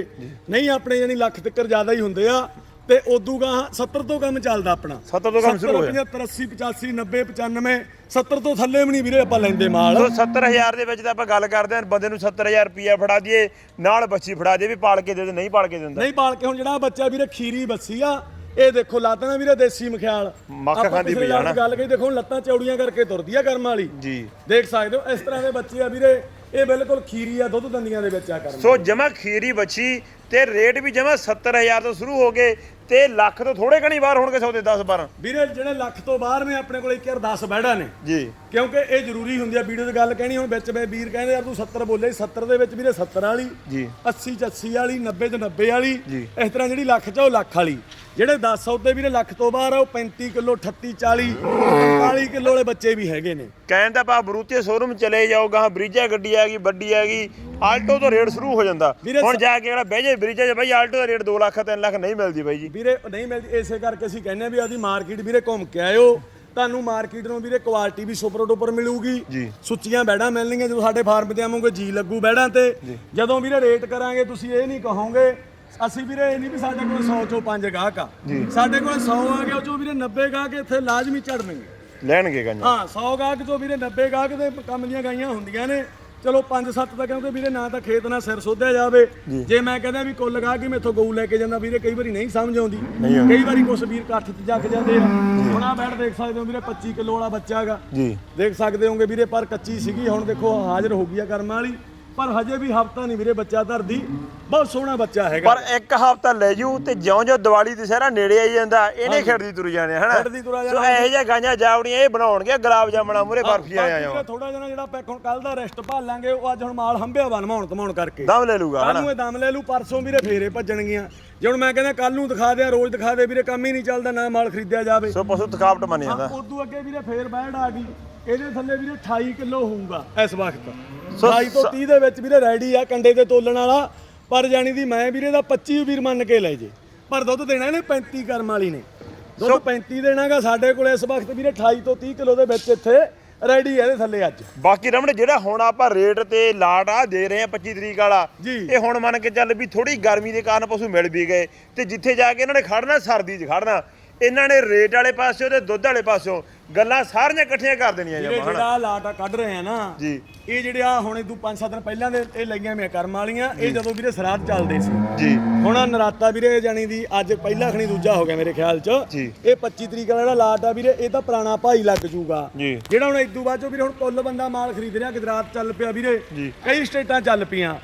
ਨਹੀਂ ਆਪਣੇ ਯਾਨੀ ਲੱਖ ਤੱਕਰ ਜ਼ਿਆਦਾ ਹੀ ਹੁੰਦੇ ਆ। ਤੇ ਉਦੋਂ ਗਾ 70 ਤੋਂ ਕੰਮ ਚੱਲਦਾ ਆਪਣਾ। 70 ਤੋਂ ਕੰਮ ਸ਼ੁਰੂ ਹੋਇਆ। 75 80 85 90 95 70 ਤੋਂ ਥੱਲੇ ਵੀ ਨਹੀਂ ਵੀਰੇ ਆਪਾਂ ਲੈਂਦੇ ਮਾਲ। ਸੋ 70000 ਦੇ ਵਿੱਚ ਤਾਂ ਆਪਾਂ ਗੱਲ ਕਰਦੇ ਆਂ ਬੰਦੇ ਨੂੰ 70000 ਰੁਪਿਆ ਫੜਾ ਦਈਏ ਨਾਲ ਬੱਚੀ ਫੜਾ ਦਈਏ ਵੀ ਪਾਲ ਕੇ ਦੇ ਦੇ ਨਹੀਂ ਪਾਲ ਕੇ ਦਿੰਦਾ। ਨਹੀਂ ਪਾਲ ਕੇ ਹੁਣ ਜਿਹੜਾ ਬੱਚਾ ਵੀਰੇ ਖੀਰੀ ਬੱਸੀ ਆ ਇਹ ਦੇਖੋ ਲੱਤਾਂ ਨਾ ਵੀਰੇ ਦੇਸੀ ਮਖਿਆਲ। ਮੱਖ ਖਾਂਦੀ ਪਈ। ਵਾਰ ਗੱਲ ਕਹੀ ਦੇਖੋ ਲੱਤਾਂ ਚੌੜੀਆਂ ਕਰਕੇ ਤੁਰਦੀ ਆ ਕਰਮ ਵਾਲੀ। ਜੀ। ਦੇਖ ਸਕਦੇ ਹੋ ਇਸ ਤਰ੍ਹਾਂ ਦੇ ਬੱਚੇ ਆ ਵੀਰੇ ਇਹ ਬਿਲਕੁਲ ਖੀਰੀ ਆ ਦੁੱਧ ਦੰਦੀਆਂ ਦੇ ਵਿੱਚ ਆ ਕਰਮ ਸੋ ਜਮਾ ਖੀਰੀ ਬੱਚੀ ਤੇ ਰੇਟ ਵੀ ਜਮਾ 70000 ਤੋਂ ਸ਼ੁਰੂ ਹੋ ਗਏ ਤੇ ਲੱਖ ਤੋਂ ਥੋੜੇ ਕਣੀ ਬਾਹਰ ਹੋਣਗੇ ਸੌਦੇ 10 12 ਵੀਰੇ ਜਿਹੜੇ ਲੱਖ ਤੋਂ ਬਾਹਰ ਨੇ ਆਪਣੇ ਕੋਲ ਇੱਕ ਯਾਰ 10 ਬੈੜਾ ਨੇ। ਜੀ। ਕਿਉਂਕਿ ਇਹ ਜ਼ਰੂਰੀ ਹੁੰਦੀ ਆ ਵੀਡੀਓ 'ਚ ਗੱਲ ਕਹਿਣੀ ਹੁਣ ਵਿੱਚ ਮੈਂ ਵੀਰ ਕਹਿੰਦੇ ਯਾਰ ਤੂੰ 70 ਬੋਲੇ 70 ਦੇ ਵਿੱਚ ਵੀਰੇ 70 ਵਾਲੀ ਜੀ। 80 ਚ 80 ਵਾਲੀ 90 ਚ 90 ਵਾਲੀ ਜੀ। ਇਸ ਤਰ੍ਹਾਂ ਜਿਹੜੀ ਲੱਖ ਚ ਉਹ ਲੱਖ ਵਾਲੀ। ਜਿਹੜੇ 10 ਸੌਦੇ ਵੀਰੇ ਲੱਖ ਤੋਂ ਬਾਹਰ ਆ ਉਹ 35 ਕਿਲੋ 38 40 45 ਕਿਲੋ ਵਾਲੇ ਬੱਚੇ ਵੀ ਹੈਗੇ ਨੇ। ਕਹਿਣ ਦਾ ਭਾ ਬਰੂਤੇ ਸ਼ੋਰੂਮ ਚਲੇ ਜਾਓ ਗਾਂ ਬਰੀਜਾ ਗੱਡੀ ਆ ਗਈ ਵੱਡੀ ਆ ਗਈ ਆਲਟੋ ਤੋਂ ਰੇਟ ਸ਼ੁਰੂ ਹੋ ਜਾਂਦਾ। ਹੁਣ ਜਾ ਕੇ ਜਿਹੜਾ ਬਹਿ ਜੇ ਬਰੀਜਾ 'ਚ ਬਾਈ ਆਲਟੋ ਦਾ ਰੇਟ 2 ਲੱਖ 3 ਲੱਖ ਨਹੀਂ ਮਿਲਦੀ ਬਾਈ ਜੀ। ਵੀਰੇ ਨਹੀਂ ਮਿਲਦੀ ਇਸੇ ਕਰਕੇ ਅਸੀਂ ਕਹਿੰਦੇ ਆ ਵੀ ਆਦੀ ਮਾਰਕੀਟ ਵੀਰੇ ਘੁੰਮ ਕੇ ਆਇਓ। ਤੁਹਾਨੂੰ ਮਾਰਕੀਟ ਨੂੰ ਵੀਰੇ ਕੁਆਲਿਟੀ ਵੀ ਸੁਪਰ ਡੁਪਰ ਮਿਲੂਗੀ। ਜੀ। ਸੁੱਚੀਆਂ ਬੈੜਾਂ ਮਿਲਣਗੀਆਂ ਜਦੋਂ ਸਾਡੇ ਫਾਰਮ ਤੇ ਆਵੋਗੇ ਜੀ ਲੱਗੂ ਬੈੜਾਂ ਤੇ। ਜਦੋਂ ਵੀਰੇ ਰੇਟ ਕਰਾਂਗੇ ਤੁਸੀਂ ਇਹ ਨਹੀਂ ਕਹੋਗੇ ਅਸੀਂ ਵੀਰੇ ਇਹ ਨਹੀਂ ਵੀ ਸਾਡੇ ਕੋਲ 100 ਚੋਂ 5 ਗਾਹਕ ਆ। ਸਾਡੇ ਕੋਲ 100 ਆ ਗਿਆ ਉਹ ਚੋਂ ਵੀਰੇ 90 ਗਾਹਕ ਇੱਥੇ ਲਾਜ਼ਮੀ ਚੜਨਗੇ ਲੈਣਗੇ ਗਾਂ ਹਾਂ 100 ਗਾਹਕ ਚੋਂ ਵੀਰੇ 90 ਗਾਹਕ ਦੇ ਕੰਮ ਦੀਆਂ ਗਾਈਆਂ ਹੁੰਦੀਆਂ ਨੇ। ਚਲੋ 5-7 ਤਾਂ ਕਿਉਂਕਿ ਵੀਰੇ ਨਾ ਤਾਂ ਖੇਤ ਨਾਲ ਸਿਰ ਸੋਧਿਆ ਜਾਵੇ। ਜੇ। ਮੈਂ ਕਹਿੰਦਾ ਵੀ ਕੁੱਲ ਗਾ ਕਿ ਮੈਥੋਂ ਗਊ ਲੈ ਕੇ ਜਾਂਦਾ ਵੀਰੇ ਕਈ ਵਾਰੀ ਨਹੀਂ ਸਮਝ ਆਉਂਦੀ। ਕਈ ਵਾਰੀ ਕੁਛ ਵੀਰ ਕੱਠ ਤੇ ਜੱਗ ਜਾਂਦੇ ਆ। ਹੁਣ ਆ ਬੈਠ ਦੇਖ ਸਕਦੇ ਹੋ ਵੀਰੇ 25 ਕਿਲੋ ਵਾਲਾ ਬੱਚਾ ਹੈਗਾ ਜੀ। ਦੇਖ ਸਕਦੇ ਹੋਗੇ ਵੀਰੇ ਪਰ ਕੱਚੀ ਸੀਗੀ ਹੁਣ ਦੇਖੋ ਹਾਜ਼ਰ ਹੋ ਗਈ ਆ ਕਰਮ ਵਾਲੀ। ਪਰ ਹਜੇ ਵੀ ਹਫਤਾ ਨਹੀਂ ਵੀਰੇ ਬੱਚਾ ਧਰਦੀ। ਬਹੁਤ ਸੋਹਣਾ ਬੱਚਾ ਹੈਗਾ। ਪਰ ਇੱਕ ਹਫ਼ਤਾ ਲੈ ਜੂ ਤੇ ਜਿਉਂ-ਜਿਉਂ ਦੀਵਾਲੀ ਦੁਸਹਿਰਾ ਨੇੜੇ ਆਈ ਜਾਂਦਾ ਇਹਨੇ ਖੇਡਦੀ ਤੁਰ ਜਾਣੇ ਹਨਾ? ਖੇਡਦੀ ਤੁਰ ਸੋ ਜਾਣਾ। ਇਹੋ ਜਿਹੀਆਂ ਗਾਂਆਂ ਜਾਵੜੀਆਂ ਇਹ ਬਣਾਉਣਗੇ ਗੁਲਾਬ ਜਾਮਣਾ ਮੂਰੇ ਬਰਫੀ ਆਇਆ ਜਾ ਥੋੜਾ ਜਿਹਾ ਜਿਹੜਾ ਪੈਕ ਹੁਣ ਕੱਲ ਦਾ ਰੈਸਟ ਭਾਲਾਂਗੇ ਉਹ ਅੱਜ ਹੁਣ ਮਾਲ ਹੰਬਿਆ ਵਾ ਨਮਾਉਣ ਧਮਾਉਣ ਕਰਕੇ। ਦਮ ਲੈ ਲੂਗਾ ਕੱਲ ਹਨਾ? ਨੂੰ ਇਹ ਦਮ ਲੈ ਲੂ ਪਰਸੋਂ ਵੀਰੇ ਫੇਰੇ ਭੱਜਣਗੀਆਂ। ਜੇ ਹੁਣ ਮੈਂ ਕਹਿੰਦਾ ਕੱਲ ਨੂੰ ਦਿਖਾ ਦਿਆਂ ਰੋਜ਼ ਦਿਖਾ ਦੇ ਵੀਰੇ ਕੰਮ ਹੀ ਨਹੀਂ ਚੱਲਦਾ ਨਾ ਮਾਲ ਖਰੀਦਿਆ ਜਾਵੇ। ਸੋ ਪਸ਼ੂ ਥਕਾਵਟ ਮੰਨ ਜਾਂਦਾ। ਉਦੋਂ ਅੱਗੇ ਵੀਰੇ ਫੇਰ ਬੈੜ ਆ ਗਈ। ਇਹਦੇ ਥੱਲੇ ਵੀਰੇ 28 ਕਿਲੋ ਹੋਊਗਾ। ਇਸ ਵਕਤ। ਸੋ 28 ਤੋਂ 30 ਦੇ ਵਿੱਚ ਵੀਰੇ ਰੈਡੀ ਆ ਕੰਡੇ ਤੇ ਤੋਲਣ ਵਾਲਾ। ਪਰ ਜਾਣੀ ਦੀ ਮੈਂ ਵੀਰੇ ਦਾ 25 ਵੀਰ ਮੰਨ ਕੇ ਲੈ ਜੇ। ਪਰ ਦੁੱਧ ਦੇਣਾ ਇਹਨੇ 35 ਕਰਮ ਵਾਲੀ ਨੇ। ਦੁੱਧ 35 ਦੇਣਾਗਾ ਸਾਡੇ ਕੋਲ ਇਸ ਵਕਤ ਵੀਰੇ 28 ਤੋਂ 30 ਕਿਲੋ ਦੇ ਵਿੱਚ ਇੱਥੇ ਰੈਡੀ ਹੈ ਇਹਦੇ ਥੱਲੇ ਅੱਜ। ਬਾਕੀ ਰਮਣ ਜਿਹੜਾ ਹੁਣ ਆਪਾਂ ਰੇਟ ਤੇ ਲਾਟ ਆ ਦੇ ਰਹੇ ਆ 25 ਤਰੀਕ ਵਾਲਾ। ਇਹ ਹੁਣ ਮੰਨ ਕੇ ਚੱਲ ਵੀ ਥੋੜੀ ਗਰਮੀ ਦੇ ਕਾਰਨ ਪਸ਼ੂ ਮਿਲ ਵੀ ਗਏ ਤੇ ਜਿੱਥੇ ਜਾ ਕੇ ਇਹਨਾਂ ਨੇ ਖੜਨਾ ਸਰਦੀ 'ਚ ਖੜਨਾ ਇਹਨਾਂ ਨੇ ਰੇਟ ਵਾਲੇ ਪਾਸਿਓਂ ਤੇ ਦੁੱਧ ਵਾਲੇ ਪਾਸਿਓਂ ਗੱਲਾਂ ਸਾਰੀਆਂ ਇਕੱਠੀਆਂ ਕਰ ਦੇਣੀਆਂ ਜਮਾ ਹਨਾ? ਜਿਹੜਾ ਲਾਟਾ ਕੱਢ ਰਹੇ ਆ ਨਾ ਜੀ। ਇਹ ਜਿਹੜੇ ਆ ਹੁਣ ਇਦੋਂ 5-7 ਦਿਨ ਪਹਿਲਾਂ ਦੇ ਇਹ ਲੱਗੀਆਂ ਮੇਂ ਕਰਮ ਵਾਲੀਆਂ ਇਹ ਜਦੋਂ ਵੀਰੇ ਸਰਾਧ ਚੱਲਦੇ ਸੀ। ਜੀ। ਹੁਣ ਆਹ ਨਰਾਤਾ ਵੀਰੇ ਜਾਣੀ ਦੀ ਅੱਜ ਪਹਿਲਾ ਖਣੀ ਦੂਜਾ ਹੋ ਗਿਆ ਮੇਰੇ ਖਿਆਲ ਚ। ਜੀ। ਇਹ 25 ਤਰੀਕ ਵਾਲਾ ਜਿਹੜਾ ਲਾਟ ਆ ਵੀਰੇ ਇਹ ਤਾਂ ਪੁਰਾਣਾ ਭਾਈ ਲੱਗ ਜੂਗਾ। ਜੀ। ਜਿਹੜਾ ਹੁਣ ਇਦੋਂ ਬਾਅਦ ਚੋਂ ਵੀਰੇ ਹੁਣ ਕੁੱਲ ਬੰਦਾ ਮਾਲ ਖਰੀਦ ਰਿਹਾ ਗੁਜਰਾਤ ਚੱਲ ਪਿਆ ਵੀਰੇ। ਜੀ। ਕਈ ਸਟੇਟਾਂ ਚੱਲ ਪਈਆਂ।